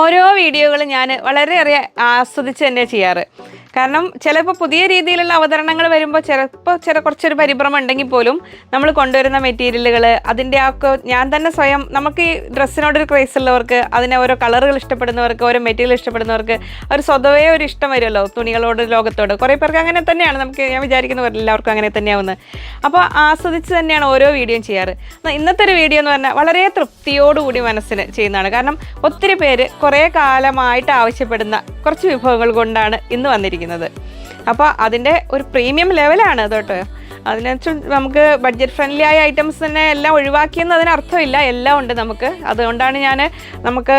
ഓരോ വീഡിയോകളും ഞാൻ വളരെയേറെ ആസ്വദിച്ച് തന്നെ ചെയ്യാറ്. കാരണം ചിലപ്പോൾ പുതിയ രീതിയിലുള്ള അവതരണങ്ങൾ വരുമ്പോൾ ചിലപ്പോൾ ചില കുറച്ചൊരു പരിഭ്രമം ഉണ്ടെങ്കിൽ പോലും നമ്മൾ കൊണ്ടുവരുന്ന മെറ്റീരിയലുകൾ അതിന്റെ ആ ഞാൻ തന്നെ സ്വയം നമുക്ക് ഈ ഡ്രസ്സിനോടൊരു ക്രേസ് ഉള്ളവർക്ക് അതിനെ ഓരോ കളറുകൾ ഇഷ്ടപ്പെടുന്നവർക്ക് ഓരോ മെറ്റീരിയൽ ഇഷ്ടപ്പെടുന്നവർക്ക് ഒരു സ്വതവേ ഒരു ഇഷ്ടം വരുമല്ലോ തുണികളോട് ലോകത്തോട്. കുറേ പേർക്ക് അങ്ങനെ തന്നെയാണ്. നമുക്ക് ഞാൻ വിചാരിക്കുന്ന എല്ലാവർക്കും അങ്ങനെ തന്നെയാവുന്നത് അപ്പോൾ ആസ്വദിച്ച് തന്നെയാണ് ഓരോ വീഡിയോയും ചെയ്യാറ്. ഇന്നത്തെ ഒരു വീഡിയോ എന്ന് പറഞ്ഞാൽ വളരെ തൃപ്തിയോടുകൂടി മനസ്സിന് ചെയ്യുന്നതാണ്. കാരണം ഒത്തിരി പേര് കുറേ കാലമായിട്ട് ആവശ്യപ്പെടുന്ന കുറച്ച് വിഭവങ്ങൾ കൊണ്ടാണ് ഇന്ന് വന്നിരിക്കുന്നത്. അപ്പോൾ അതിന്റെ ഒരു പ്രീമിയം ലെവലാണ് കേട്ടോ അതിനകത്ത് നമുക്ക് ബഡ്ജറ്റ് ഫ്രണ്ട്ലി ആയ ഐറ്റംസ് തന്നെ എല്ലാം ഒഴിവാക്കിയെന്ന് അതിനർത്ഥമില്ല എല്ലാം ഉണ്ട് നമുക്ക്. അതുകൊണ്ടാണ് ഞാൻ നമുക്ക്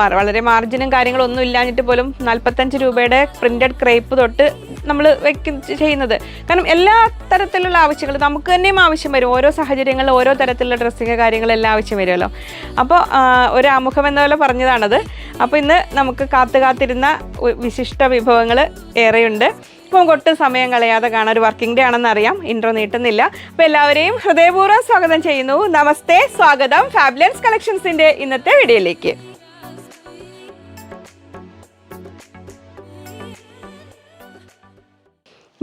വളരെ മാർജിനും കാര്യങ്ങളൊന്നും ഇല്ലാഞ്ഞിട്ട് പോലും നാൽപ്പത്തഞ്ച് രൂപയുടെ പ്രിന്റഡ് ക്രേപ്പ് തൊട്ട് നമ്മൾ വെക്ക ചെയ്യുന്നത്. കാരണം എല്ലാ തരത്തിലുള്ള ആവശ്യങ്ങൾ നമുക്ക് തന്നെയും ആവശ്യം വരും. ഓരോ സാഹചര്യങ്ങളിൽ ഓരോ തരത്തിലുള്ള ഡ്രസ്സിങ് കാര്യങ്ങളെല്ലാം ആവശ്യം വരുമല്ലോ. അപ്പോൾ ഒരു ആമുഖം എന്ന പോലെ പറഞ്ഞതാണത്. അപ്പോൾ ഇന്ന് നമുക്ക് കാത്തു കാത്തിരുന്ന വിശിഷ്ട വിഭവങ്ങൾ ഏറെയുണ്ട്. ഇപ്പം ഒട്ടും സമയം കളയാതെ കാണാൻ ഒരു വർക്കിംഗ് ഡേ ആണെന്ന് അറിയാം. ഇൻട്രോ നീട്ടുന്നില്ല. അപ്പോൾ എല്ലാവരെയും ഹൃദയപൂർവം സ്വാഗതം ചെയ്യുന്നു. നമസ്തേ. സ്വാഗതം. ഫാബ്ലൻസ് കളക്ഷൻസിന്റെ ഇന്നത്തെ വീഡിയോയിലേക്ക്.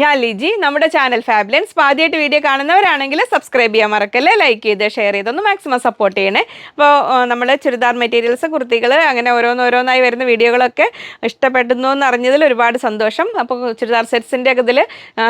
ഞാൻ ലിജി നമ്മുടെ ചാനൽ ഫാബ്ലൻസ്. ആദ്യമായിട്ട് വീഡിയോ കാണുന്നവരാണെങ്കിൽ സബ്സ്ക്രൈബ് ചെയ്യാൻ മറക്കല്ലേ ലൈക്ക് ചെയ്ത് ഷെയർ ചെയ്തൊന്ന് മാക്സിമം സപ്പോർട്ട് ചെയ്യണേ. അപ്പോൾ നമ്മൾ ചുരിദാർ മെറ്റീരിയൽസ് കുർത്തികൾ അങ്ങനെ ഓരോന്നോരോന്നായി വരുന്ന വീഡിയോകളൊക്കെ ഇഷ്ടപ്പെടുന്നു എന്ന് അറിഞ്ഞതിൽ ഒരുപാട് സന്തോഷം. അപ്പോൾ ചുരിദാർ സെറ്റ്സിന്റെ ഇതിൽ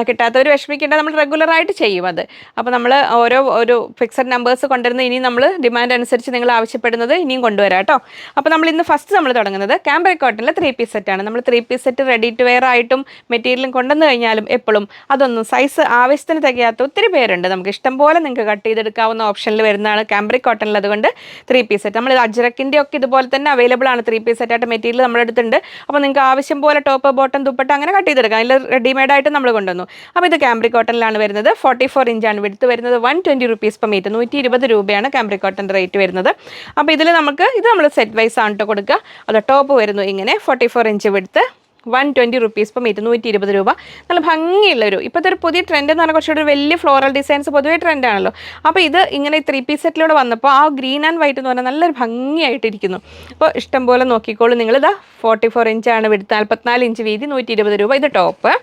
കിട്ടാത്തവർ വിഷമിക്കേണ്ട നമ്മൾ റെഗുലറായിട്ട് ചെയ്യും അത്. അപ്പോൾ നമ്മൾ ഓരോ ഒരു ഫിക്സഡ് നമ്പേഴ്സ് കൊണ്ടുവരുന്ന ഇനി നമ്മൾ ഡിമാൻഡ് അനുസരിച്ച് നിങ്ങൾ ആവശ്യപ്പെടുന്നത് ഇനിയും കൊണ്ടുവരാം കേട്ടോ. അപ്പോൾ നമ്മൾ ഇന്ന് ഫസ്റ്റ് നമ്മൾ തുടങ്ങുന്നത് ക്യാമ്പറി കോട്ടണിലെ ത്രീ പീസ് സെറ്റാണ് നമ്മൾ three piece set ready to wear ആയിട്ടും മെറ്റീരിയലും കൊണ്ടുവന്നു കഴിഞ്ഞാലും എപ്പോഴും അതൊന്നും സൈസ് ആവശ്യത്തിന് തികയാത്ത ഒത്തിരി പേരുണ്ട്. നമുക്ക് ഇഷ്ടം പോലെ നിങ്ങൾക്ക് കട്ട് ചെയ്തെടുക്കാവുന്ന ഓപ്ഷനിൽ വരുന്നതാണ് കാംബ്രിക് കോട്ടണിൽ അതുകൊണ്ട് ത്രീ പീസ് സെറ്റ് നമ്മൾ അജ്രക്കിന്റെ ഒക്കെ ഇതുപോലെ തന്നെ അവൈലബിൾ ആണ് ത്രീ പീസ് സെറ്റ് ആയിട്ട് മെറ്റീരിയൽ നമ്മുടെ അടുത്തുണ്ട്. അപ്പോൾ നിങ്ങൾക്ക് ആവശ്യം പോലെ ടോപ്പ് ബോട്ടം ദുപ്പട്ട അങ്ങനെ കട്ട് ചെയ്തെടുക്കാം. അതിൽ റെഡിമെയ്ഡ് ആയിട്ട് നമ്മൾ കൊണ്ടുവന്നു. അപ്പോൾ ഇത് കാംബ്രിക് കോട്ടണിലാണ് വരുന്നത്. ഫോർട്ടി ഫോർ ഇഞ്ചാണ് വിടുത്ത് വരുന്നത്. One twenty rupees per metre നൂറ്റി ഇരുപത് രൂപയാണ് കാംബ്രിക് കോട്ടൺ റേറ്റ് വരുന്നത്. അപ്പോൾ ഇതിൽ നമുക്ക് ഇത് നമ്മൾ സെറ്റ് വൈസ് ആണ് കൊടുക്കുക അത് ടോപ്പ് വരുന്നു ഇങ്ങനെ. Forty four inch width one twenty rupees ഇപ്പം ഇരുന്നൂറ്റി ഇരുപത് രൂപ. നല്ല ഭംഗിയുള്ളൊരു ഇപ്പോഴത്തെ ഒരു പുതിയ ട്രെൻഡ് എന്ന് പറഞ്ഞാൽ കുറച്ചുകൂടി ഒരു വലിയ ഫ്ലോറൽ ഡിസൈൻസ് പൊതുവേ ട്രെൻഡാണല്ലോ അപ്പോൾ ഇത് ഇങ്ങനെ ത്രീ പീസ് സെറ്റിലൂടെ വന്നപ്പോൾ ആ ഗ്രീൻ ആൻഡ് വൈറ്റ് എന്ന് പറഞ്ഞാൽ നല്ലൊരു ഭംഗിയായിട്ടിരിക്കുന്നു. അപ്പോൾ ഇഷ്ടം പോലെ നോക്കിക്കോളൂ നിങ്ങൾ ഇതാ ഫോർട്ടി ഫോർ ഇഞ്ചാണ് വിടുത്ത് നാൽപ്പത്തിനാല് ഇഞ്ച് വീതി നൂറ്റി ഇരുപത് രൂപ. ഇത് ടോപ്പ്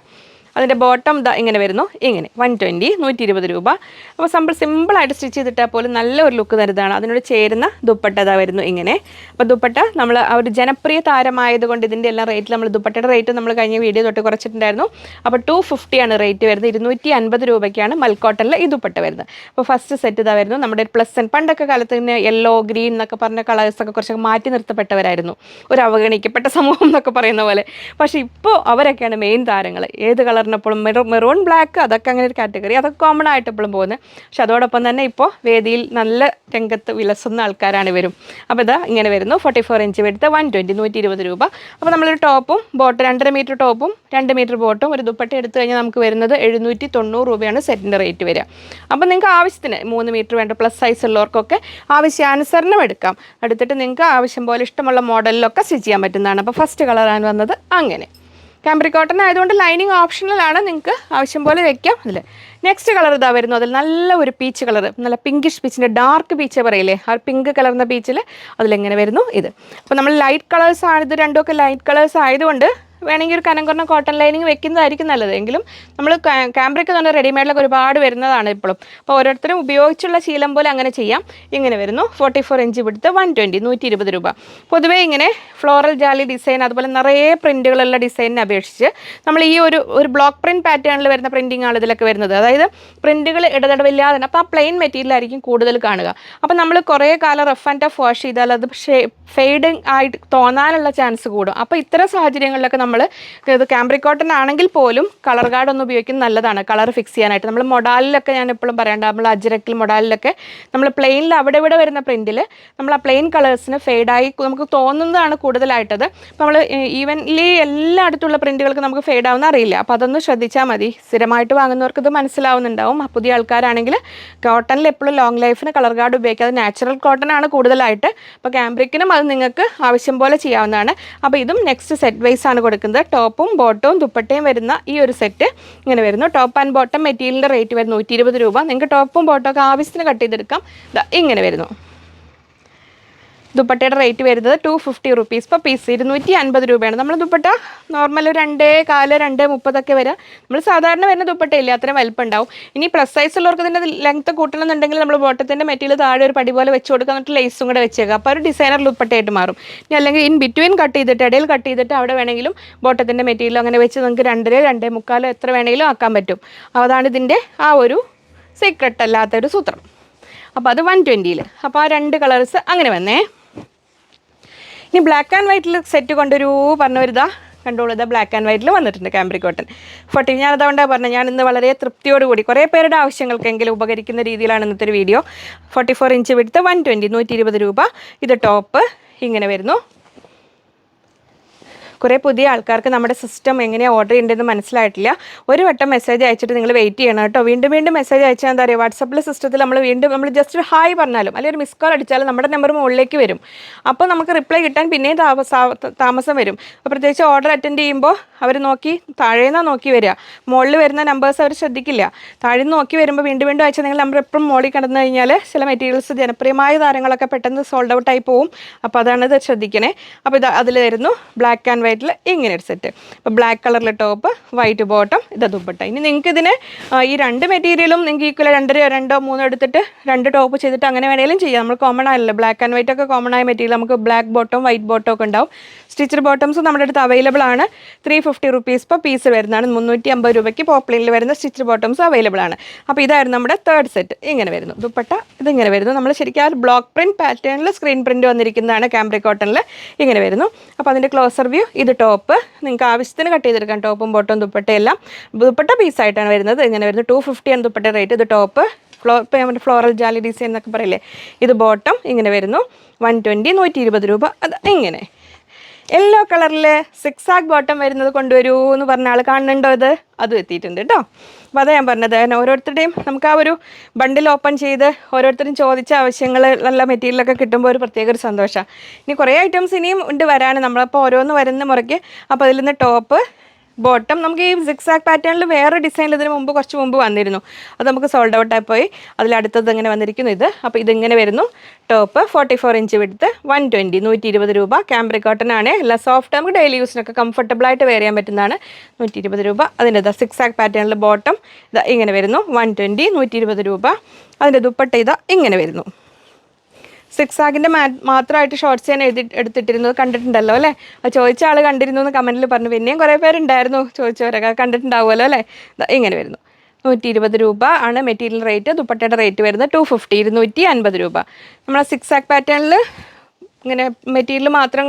അതിന്റെ ബോട്ടം ദ ഇങ്ങനെ വരുന്നു. ഇങ്ങനെ. വൺ ട്വന്റി നൂറ്റി ഇരുപത് രൂപ. അപ്പോൾ സിമ്പിൾ സിമ്പിളായിട്ട് സ്റ്റിച്ച് ചെയ്തിട്ടാൽ പോലും നല്ല ഒരു ലുക്ക് തരുന്നതാണ്. അതിനോട് ചേരുന്ന ദുപ്പട്ട ഇതാ വരുന്നു ഇങ്ങനെ. അപ്പോൾ ദുപ്പട്ട നമ്മൾ ആ ഒരു ജനപ്രിയ താരമായതുകൊണ്ട് ഇതിന്റെ എല്ലാം റേറ്റ് നമ്മൾ ദുപ്പട്ടയുടെ റേറ്റ് നമ്മൾ കഴിഞ്ഞ വീഡിയോ തൊട്ട് കുറച്ചിട്ടുണ്ടായിരുന്നു. അപ്പോൾ ടു ഫിഫ്റ്റിയാണ് റേറ്റ് വരുന്നത്. ഇരുന്നൂറ്റി അൻപത് രൂപയ്ക്കാണ് മൽക്കോട്ടനിൽ ഈ ദുപ്പട്ട വരുന്നത്. അപ്പോൾ ഫസ്റ്റ് സെറ്റ് ഇതാ വരുന്നു. നമ്മുടെ പ്ലസ് പണ്ടൊക്കെ കാലത്ത് ഇങ്ങനെ യെല്ലോ ഗ്രീൻ എന്നൊക്കെ പറഞ്ഞ കളേഴ്സൊക്കെ കുറച്ചൊക്കെ മാറ്റി നിർത്തപ്പെട്ടവരായിരുന്നു. ഒരു അവഗണിക്കപ്പെട്ട സമൂഹം എന്നൊക്കെ പറയുന്ന പോലെ. പക്ഷേ ഇപ്പോൾ അവരൊക്കെയാണ് മെയിൻ താരങ്ങൾ ഏത് കളറിനെപ്പോഴും മെറൂ മെറൂൺ ബ്ലാക്ക് അതൊക്കെ അങ്ങനെ ഒരു കാറ്റഗറി. അതൊക്കെ കോമൺ ആയിട്ട് എപ്പോഴും പോകുന്നത് പക്ഷെ അതോടൊപ്പം തന്നെ ഇപ്പോൾ വേദിയിൽ നല്ല രംഗത്ത് വിലസുന്ന ആൾക്കാരാണ് വരും അപ്പോൾ ഇതാ ഇങ്ങനെ വരുന്നു. ഫോർട്ടി ഫോർ ഇഞ്ച് വരുത്ത വൺ ട്വന്റി നൂറ്റി ഇരുപത് രൂപ. അപ്പോൾ നമ്മളൊരു ടോപ്പും ബോട്ട് രണ്ടര മീറ്റർ ടോപ്പും രണ്ട് മീറ്റർ ബോട്ടും ഒരു ദുപ്പട്ട എടുത്തു കഴിഞ്ഞാൽ നമുക്ക് വരുന്നത് എഴുന്നൂറ്റി തൊണ്ണൂറ് രൂപയാണ് സെറ്റിന്റെ റേറ്റ് വരിക. അപ്പോൾ നിങ്ങൾക്ക് ആവശ്യത്തിന് മൂന്ന് മീറ്റർ വേണ്ട പ്ലസ് സൈസ് ഉള്ളവർക്കൊക്കെ ആവശ്യാനുസരണം എടുക്കാം. എടുത്തിട്ട് നിങ്ങൾക്ക് ആവശ്യം പോലെ ഇഷ്ടമുള്ള മോഡലിലൊക്കെ സ്റ്റിച്ച് ചെയ്യാൻ പറ്റുന്നതാണ്. അപ്പോൾ ഫസ്റ്റ് കളറാണ് വന്നത് അങ്ങനെ. കാംബ്രി കോട്ടൺ ആയതുകൊണ്ട് ലൈനിങ് ഓപ്ഷണലാണ് നിങ്ങൾക്ക് ആവശ്യം പോലെ വെക്കാം അതിൽ നെക്സ്റ്റ് കളർ ഇതാ വരുന്നു. അതിൽ നല്ല ഒരു പീച്ച് കളർ നല്ല പിങ്കിഷ് പീച്ചിന്റെ ഡാർക്ക് പീച്ച് പറയില്ലേ? ആ പിങ്ക് കളർന്ന പീച്ചിൽ അതിലെങ്ങനെ വരുന്നു? ഇത്. അപ്പോൾ നമ്മൾ ലൈറ്റ് കളേഴ്സ് ആണ് ഇത് രണ്ടുമൊക്കെ ലൈറ്റ് കളേഴ്സ് ആയതുകൊണ്ട് വേണമെങ്കിൽ ഒരു കനം കുറഞ്ഞ കോട്ടൺ ലൈനിങ് വെക്കുന്നതായിരിക്കും നല്ലത്. എങ്കിലും നമ്മൾ ക്യാമ്പ്രിക്ക് തന്നെ റെഡിമെയ്ഡിലൊക്കെ ഒരുപാട് വരുന്നതാണ് ഇപ്പോഴും അപ്പോൾ ഓരോരുത്തരും ഉപയോഗിച്ചുള്ള ശീലം പോലെ അങ്ങനെ ചെയ്യാം. ഇങ്ങനെ വരുന്നു. Forty four inch width one twenty നൂറ്റി ഇരുപത് രൂപ. പൊതുവേ ഇങ്ങനെ ഫ്ലോറൽ ജാലി ഡിസൈൻ അതുപോലെ നിറയെ പ്രിന്റുകളുള്ള ഡിസൈനിനെ അപേക്ഷിച്ച് നമ്മൾ ഈ ഒരു ഒരു ബ്ലോക്ക് പ്രിന്റ് പാറ്റേണിൽ വരുന്ന പ്രിന്റിംഗ് ആണ് ഇതിലൊക്കെ വരുന്നത്. അതായത് പ്രിന്റുകൾ ഇടതടവില്ലാതെ തന്നെ അപ്പോൾ ആ പ്ലെയിൻ മെറ്റീരിയലായിരിക്കും കൂടുതൽ കാണുക. അപ്പോൾ നമ്മൾ കുറേ കാലം റഫ് ആൻഡ് ടഫ് വാഷ് ചെയ്താൽ അത് ഫെയ്ഡിങ് ആയിട്ട് തോന്നാനുള്ള ചാൻസ് കൂടും. അപ്പോൾ ഇത്തരം സാഹചര്യങ്ങളിലൊക്കെ നമ്മൾ ഇത് ക്യാമ്പ്രി കോട്ടൺ ആണെങ്കിൽ പോലും കളർ ഗാർഡ് ഒന്ന് ഉപയോഗിക്കുന്നത് നല്ലതാണ്. കളർ ഫിക്സ് ചെയ്യാനായിട്ട്. നമ്മൾ മൊഡാലിലൊക്കെ ഞാൻ എപ്പോഴും പറയേണ്ട. നമ്മൾ അജിരക്കിൽ മൊഡാലിലൊക്കെ നമ്മൾ പ്ലെയിനിൽ അവിടെ ഇവിടെ വരുന്ന പ്രിന്റിൽ നമ്മൾ ആ പ്ലെയിൻ കളേഴ്സിന് ഫെയ്ഡായി നമുക്ക് തോന്നുന്നതാണ് കൂടുതലായിട്ടത്. അപ്പോൾ നമ്മൾ ഈവൻലി എല്ലായിടത്തുള്ള പ്രിന്റുകൾക്ക് നമുക്ക് ഫെയ്ഡ് ആവുന്ന അറിയില്ല. അപ്പോൾ അതൊന്ന് ശ്രദ്ധിച്ചാൽ മതി. സ്ഥിരമായിട്ട് വാങ്ങുന്നവർക്ക് ഇത് മനസ്സിലാവുന്നുണ്ടാവും. പുതിയ ആൾക്കാരാണെങ്കിൽ കോട്ടണിൽ എപ്പോഴും ലോങ് ലൈഫിന് കളർ ഗാർഡ് ഉപയോഗിക്കുക അത് നാച്ചുറൽ കോട്ടൺ ആണ് കൂടുതലായിട്ട്. അപ്പോൾ ക്യാമ്പ്രിക്കിനും അത് നിങ്ങൾക്ക് ആവശ്യം പോലെ ചെയ്യാവുന്നതാണ്. അപ്പോൾ ഇതും നെക്സ്റ്റ് സെറ്റ് വൈസ് ആണ് കൊടുക്കുന്നത്. ടോപ്പും ബോട്ടവും ദുപ്പട്ടയും വരുന്ന ഈ ഒരു സെറ്റ് ഇങ്ങനെ വരുന്നു. ടോപ്പ് ആൻഡ് ബോട്ടം മെറ്റീരിയലിന്റെ റേറ്റ് വരുന്നത് നൂറ്റി രൂപ. നിങ്ങൾക്ക് ടോപ്പും ബോട്ടവും ഒക്കെ ആവശ്യത്തിന് കട്ട് ചെയ്തെടുക്കാം. ഇങ്ങനെ വരുന്നു. ദുപ്പട്ടയുടെ റേറ്റ് വരുന്നത് ടു ഫിഫ്റ്റി റുപ്പീസ് ഇപ്പോൾ പീസ് ഇരുന്നൂറ്റി അൻപത് രൂപയാണ്. നമ്മൾ ദുപ്പട്ട നോർമൽ രണ്ടേ കാൽ രണ്ട് മുപ്പതൊക്കെ വരാം. നമ്മൾ സാധാരണ വരുന്ന ദുപ്പട്ടയില്ല? അത്രയും വലിപ്പം ഉണ്ടാവും ഇനി പ്ലസ് സൈസ് ഉള്ളവർക്ക് ഇതിന്റെ ലെങ്ത്ത് കൂട്ടണമെന്നുണ്ടെങ്കിൽ നമ്മൾ ബോട്ടത്തിന്റെ മെറ്റീരിയൽ താഴെ ഒരു പടി പോലെ വെച്ച് കൊടുക്കുക എന്നിട്ട് ലേസും കൂടെ വെച്ചേക്കുക അപ്പോൾ ഒരു ഡിസൈനർ ദുപ്പട്ടയായിട്ട് മാറും. ഇനി അല്ലെങ്കിൽ ഇൻ ബിറ്റ്വീൻ കട്ട് ചെയ്തിട്ട് ഇടയിൽ കട്ട് ചെയ്തിട്ട് അവിടെ വേണമെങ്കിലും ബോട്ടത്തിന്റെ മെറ്റീരിയൽ അങ്ങനെ വെച്ച് നിങ്ങൾക്ക് രണ്ടര രണ്ടേ മുക്കാലോ എത്ര വേണമെങ്കിലും ആക്കാൻ പറ്റും. അതാണ് ഇതിന്റെ ആ ഒരു സീക്രട്ട് അല്ലാത്തൊരു സൂത്രം. അപ്പോൾ അത് വൺ ട്വന്റിയിൽ അപ്പോൾ ആ രണ്ട് കളേഴ്സ് അങ്ങനെ വന്നേ. ഇനി ബ്ലാക്ക് ആൻഡ് വൈറ്റിൽ സെറ്റ് കൊണ്ടൊരു പറഞ്ഞവരിതാ. കണ്ടോളൂ ഇതാ ബ്ലാക്ക് ആൻഡ് വൈറ്റിൽ വന്നിട്ടുണ്ട് കാംബ്രി കോട്ടൺ ഫോർട്ടി ഞാൻ അതുകൊണ്ടാണ് പറഞ്ഞത്. ഞാൻ ഇന്ന് വളരെ തൃപ്തിയോടുകൂടി കുറേ പേരുടെ ആവശ്യങ്ങൾക്കെങ്കിലും ഉപകരിക്കുന്ന രീതിയിലാണ് ഇന്നത്തെ ഒരു video forty four inch width one twenty നൂറ്റി ഇരുപത് രൂപ. ഇത് ടോപ്പ് ഇങ്ങനെ വരുന്നു. കുറേ പുതിയ ആൾക്കാർക്ക് നമ്മുടെ സിസ്റ്റം എങ്ങനെയാണ് ഓർഡർ ചെയ്യേണ്ടതെന്ന് മനസ്സിലായിട്ടില്ല. ഒരു വട്ടം മെസ്സേജ് അയച്ചിട്ട് നിങ്ങൾ വെയിറ്റ് ചെയ്യണം കേട്ടോ. വീണ്ടും വീണ്ടും മെസ്സേജ് അയച്ചാൽ എന്താ പറയുക വാട്സപ്പിലെ സിസ്റ്റത്തിൽ നമ്മൾ വീണ്ടും നമ്മൾ ജസ്റ്റ് ഒരു ഹായ് പറഞ്ഞാലും അല്ലെങ്കിൽ ഒരു മിസ് കോൾ അടിച്ചാലും നമ്മുടെ നമ്പർ മുകളിലേക്ക് വരും. അപ്പോൾ നമുക്ക് റിപ്ലൈ കിട്ടാൻ പിന്നെയും താമസം വരും. പ്രത്യേകിച്ച് ഓർഡർ അറ്റൻഡ് ചെയ്യുമ്പോൾ അവർ നോക്കി താഴേന്നാണ് നോക്കി വരിക. മുകളിൽ വരുന്ന നമ്പേഴ്സ് അവർ ശ്രദ്ധിക്കില്ല. താഴെ നോക്കി വരുമ്പോൾ വീണ്ടും വീണ്ടും അയച്ചാൽ നിങ്ങൾ നമ്പർ എപ്പോഴും മുകളിൽ കടന്നു കഴിഞ്ഞാൽ ചില മെറ്റീരിയൽസ് ജനപ്രിയമായ താരങ്ങളൊക്കെ പെട്ടെന്ന് സോൾഡ് ഔട്ടായി പോവും. അപ്പോൾ അതാണ് ഇത് ശ്രദ്ധിക്കണേ. അപ്പോൾ ഇത് അതിൽ വരുന്നു ബ്ലാക്ക് ആൻഡ് വൈറ്റിൽ ഇങ്ങനെ ഒരു സെറ്റ് അപ്പോൾ ബ്ലാക്ക് കളറിൽ ടോപ്പ് വൈറ്റ് ബോട്ടം ഇത് ദുപ്പട്ട. ഇനി നിങ്ങൾക്ക് ഇതിന് ഈ രണ്ട് മെറ്റീരിയലും നിങ്ങൾക്ക് ഈക്വൽ രണ്ടര രണ്ടോ മൂന്നോ എടുത്തിട്ട് രണ്ട് ടോപ്പ് ചെയ്തിട്ട് അങ്ങനെ വേണേലും ചെയ്യാം. നമ്മൾ കോമൺ ആയല്ലോ ബ്ലാക്ക് ആൻഡ് വൈറ്റ് ഒക്കെ കോമൺ ആയ മെറ്റീരിയൽ നമുക്ക് ബ്ലാക്ക് ബോട്ടം വൈറ്റ് ബോട്ടം ഒക്കെ ഉണ്ടാവും. സ്റ്റിച്ചഡ് ബോട്ടംസ് നമ്മുടെ അടുത്ത് അവൈലബിൾ ആണ്. Three fifty rupees per piece വരുന്നതാണ്. മുന്നൂറ്റി അമ്പത് രൂപയ്ക്ക് പോപ്ലിനിൽ വരുന്ന സ്റ്റിച്ചഡ് ബോട്ടംസ് അവൈലബിൾ ആണ്. അപ്പോൾ ഇതായിരുന്നു നമ്മുടെ തേർഡ് സെറ്റ് ഇങ്ങനെ വരുന്നു. ദുപ്പട്ട ഇതിങ്ങനെ വരുന്നു. നമ്മൾ ശരിക്കും ആ ബ്ലോക്ക് പ്രിന്റ് പാറ്റേണിൽ സ്ക്രീൻ പ്രിന്റ് വന്നിരിക്കുന്നതാണ് ക്യാമ്പ്രി കോട്ടണിൽ ഇങ്ങനെ വരുന്നു. അപ്പോൾ അതിന്റെ ക്ലോസർ വ്യൂ ഇത് ടോപ്പ് നിങ്ങൾക്ക് ആവശ്യത്തിന് കട്ട് ചെയ്തെടുക്കാം. ടോപ്പും ബോട്ടവും ദുപ്പട്ടയെല്ലാം ദുപ്പട്ട പീസായിട്ടാണ് വരുന്നത്. ഇങ്ങനെ വരുന്നത് ടു ഫിഫ്റ്റിയാണ് ദുപ്പട്ട റേറ്റ് ഇത് ടോപ്പ് ഫ്ലോ നമ്മുടെ ഫ്ലോറൽ ജാലി ഡിസൈൻ എന്നൊക്കെ പറയില്ലേ? ഇത് ബോട്ടം ഇങ്ങനെ വരുന്നു. വൺ ട്വന്റി നൂറ്റി ഇരുപത് രൂപ. അത് ഇങ്ങനെ. യെല്ലോ കളറിൽ സിക്സ് ആക്ക് ബോട്ടം വരുന്നത് കൊണ്ടുവരൂ എന്ന് പറഞ്ഞ ആൾ കാണുന്നുണ്ടോ ഇത്? അതും എത്തിയിട്ടുണ്ട് കേട്ടോ അപ്പോൾ അതാ ഞാൻ പറഞ്ഞത്. കാരണം ഓരോരുത്തരുടെയും നമുക്ക് ആ ഒരു ബണ്ടിൽ ഓപ്പൺ ചെയ്ത് ഓരോരുത്തരും ചോദിച്ച ആവശ്യങ്ങൾ നല്ല മെറ്റീരിയലൊക്കെ കിട്ടുമ്പോൾ ഒരു പ്രത്യേക ഒരു സന്തോഷമാണ് ഇനി കുറേ ഐറ്റംസ് ഇനിയും ഉണ്ട് വരാൻ നമ്മളപ്പോൾ ഓരോന്ന് വരുന്ന മുറയ്ക്ക്. അപ്പോൾ അതിൽ നിന്ന് ടോപ്പ് ബോട്ടം നമുക്ക് ഈ സിക്സാക് പാറ്റേണിൽ വേറെ ഡിസൈനിൽ ഇതിന് മുമ്പ് കുറച്ച് മുമ്പ് വന്നിരുന്നു. അത് നമുക്ക് സോൾഡ് ഔട്ടായി പോയി അതിലടുത്തത് ഇങ്ങനെ വന്നിരിക്കുന്നു ഇത്. അപ്പോൾ ഇതിങ്ങനെ വരുന്നു. Top forty four inch width one twenty നൂറ്റി ഇരുപത് രൂപ. ക്യാമ്പ്രി കോട്ടൺ ആണ്. എല്ലാം സോഫ്റ്റ് നമുക്ക് ഡെയിലി യൂസിനൊക്കെ കംഫർട്ടബിൾ ആയിട്ട് വെയർ ചെയ്യാൻ പറ്റുന്നതാണ്. നൂറ്റി ഇരുപത് രൂപ. അതിന്റെ ഇതാ സിക്സ് ആക്ക് പാറ്റേണിൽ ബോട്ടം ഇതാ ഇങ്ങനെ വരുന്നു. വൺ ട്വന്റി നൂറ്റി ഇരുപത് രൂപ. അതിന്റെ ദുപ്പട്ട ഇതാ ഇങ്ങനെ വരുന്നു. സിക്സ് ആഗിന്റെ മാത്രമായിട്ട് ഷോർട്സ് ഞാൻ എഴുതി എടുത്തിട്ടിരുന്നത് കണ്ടിട്ടുണ്ടല്ലോ അല്ലേ? അത് ചോദിച്ച ആൾ കണ്ടിരുന്നു എന്ന് കമന്റിൽ പറഞ്ഞു. പിന്നെയും കുറേ പേരുണ്ടായിരുന്നു ചോദിച്ചവരൊക്കെ കണ്ടിട്ടുണ്ടാവുമല്ലോ അല്ലേ? ഇങ്ങനെ വരുന്നു. നൂറ്റി ഇരുപത് രൂപ ആണ് മെറ്റീരിയൽ റേറ്റ് ദുപ്പട്ടയുടെ റേറ്റ് വരുന്നത് ടു ഫിഫ്റ്റി ഇരുന്നൂറ്റി അൻപത് രൂപ. നമ്മൾ സിക്സ് ആക്ക് പാറ്റേണിൽ ഇങ്ങനെ മെറ്റീരിയൽ മാത്രം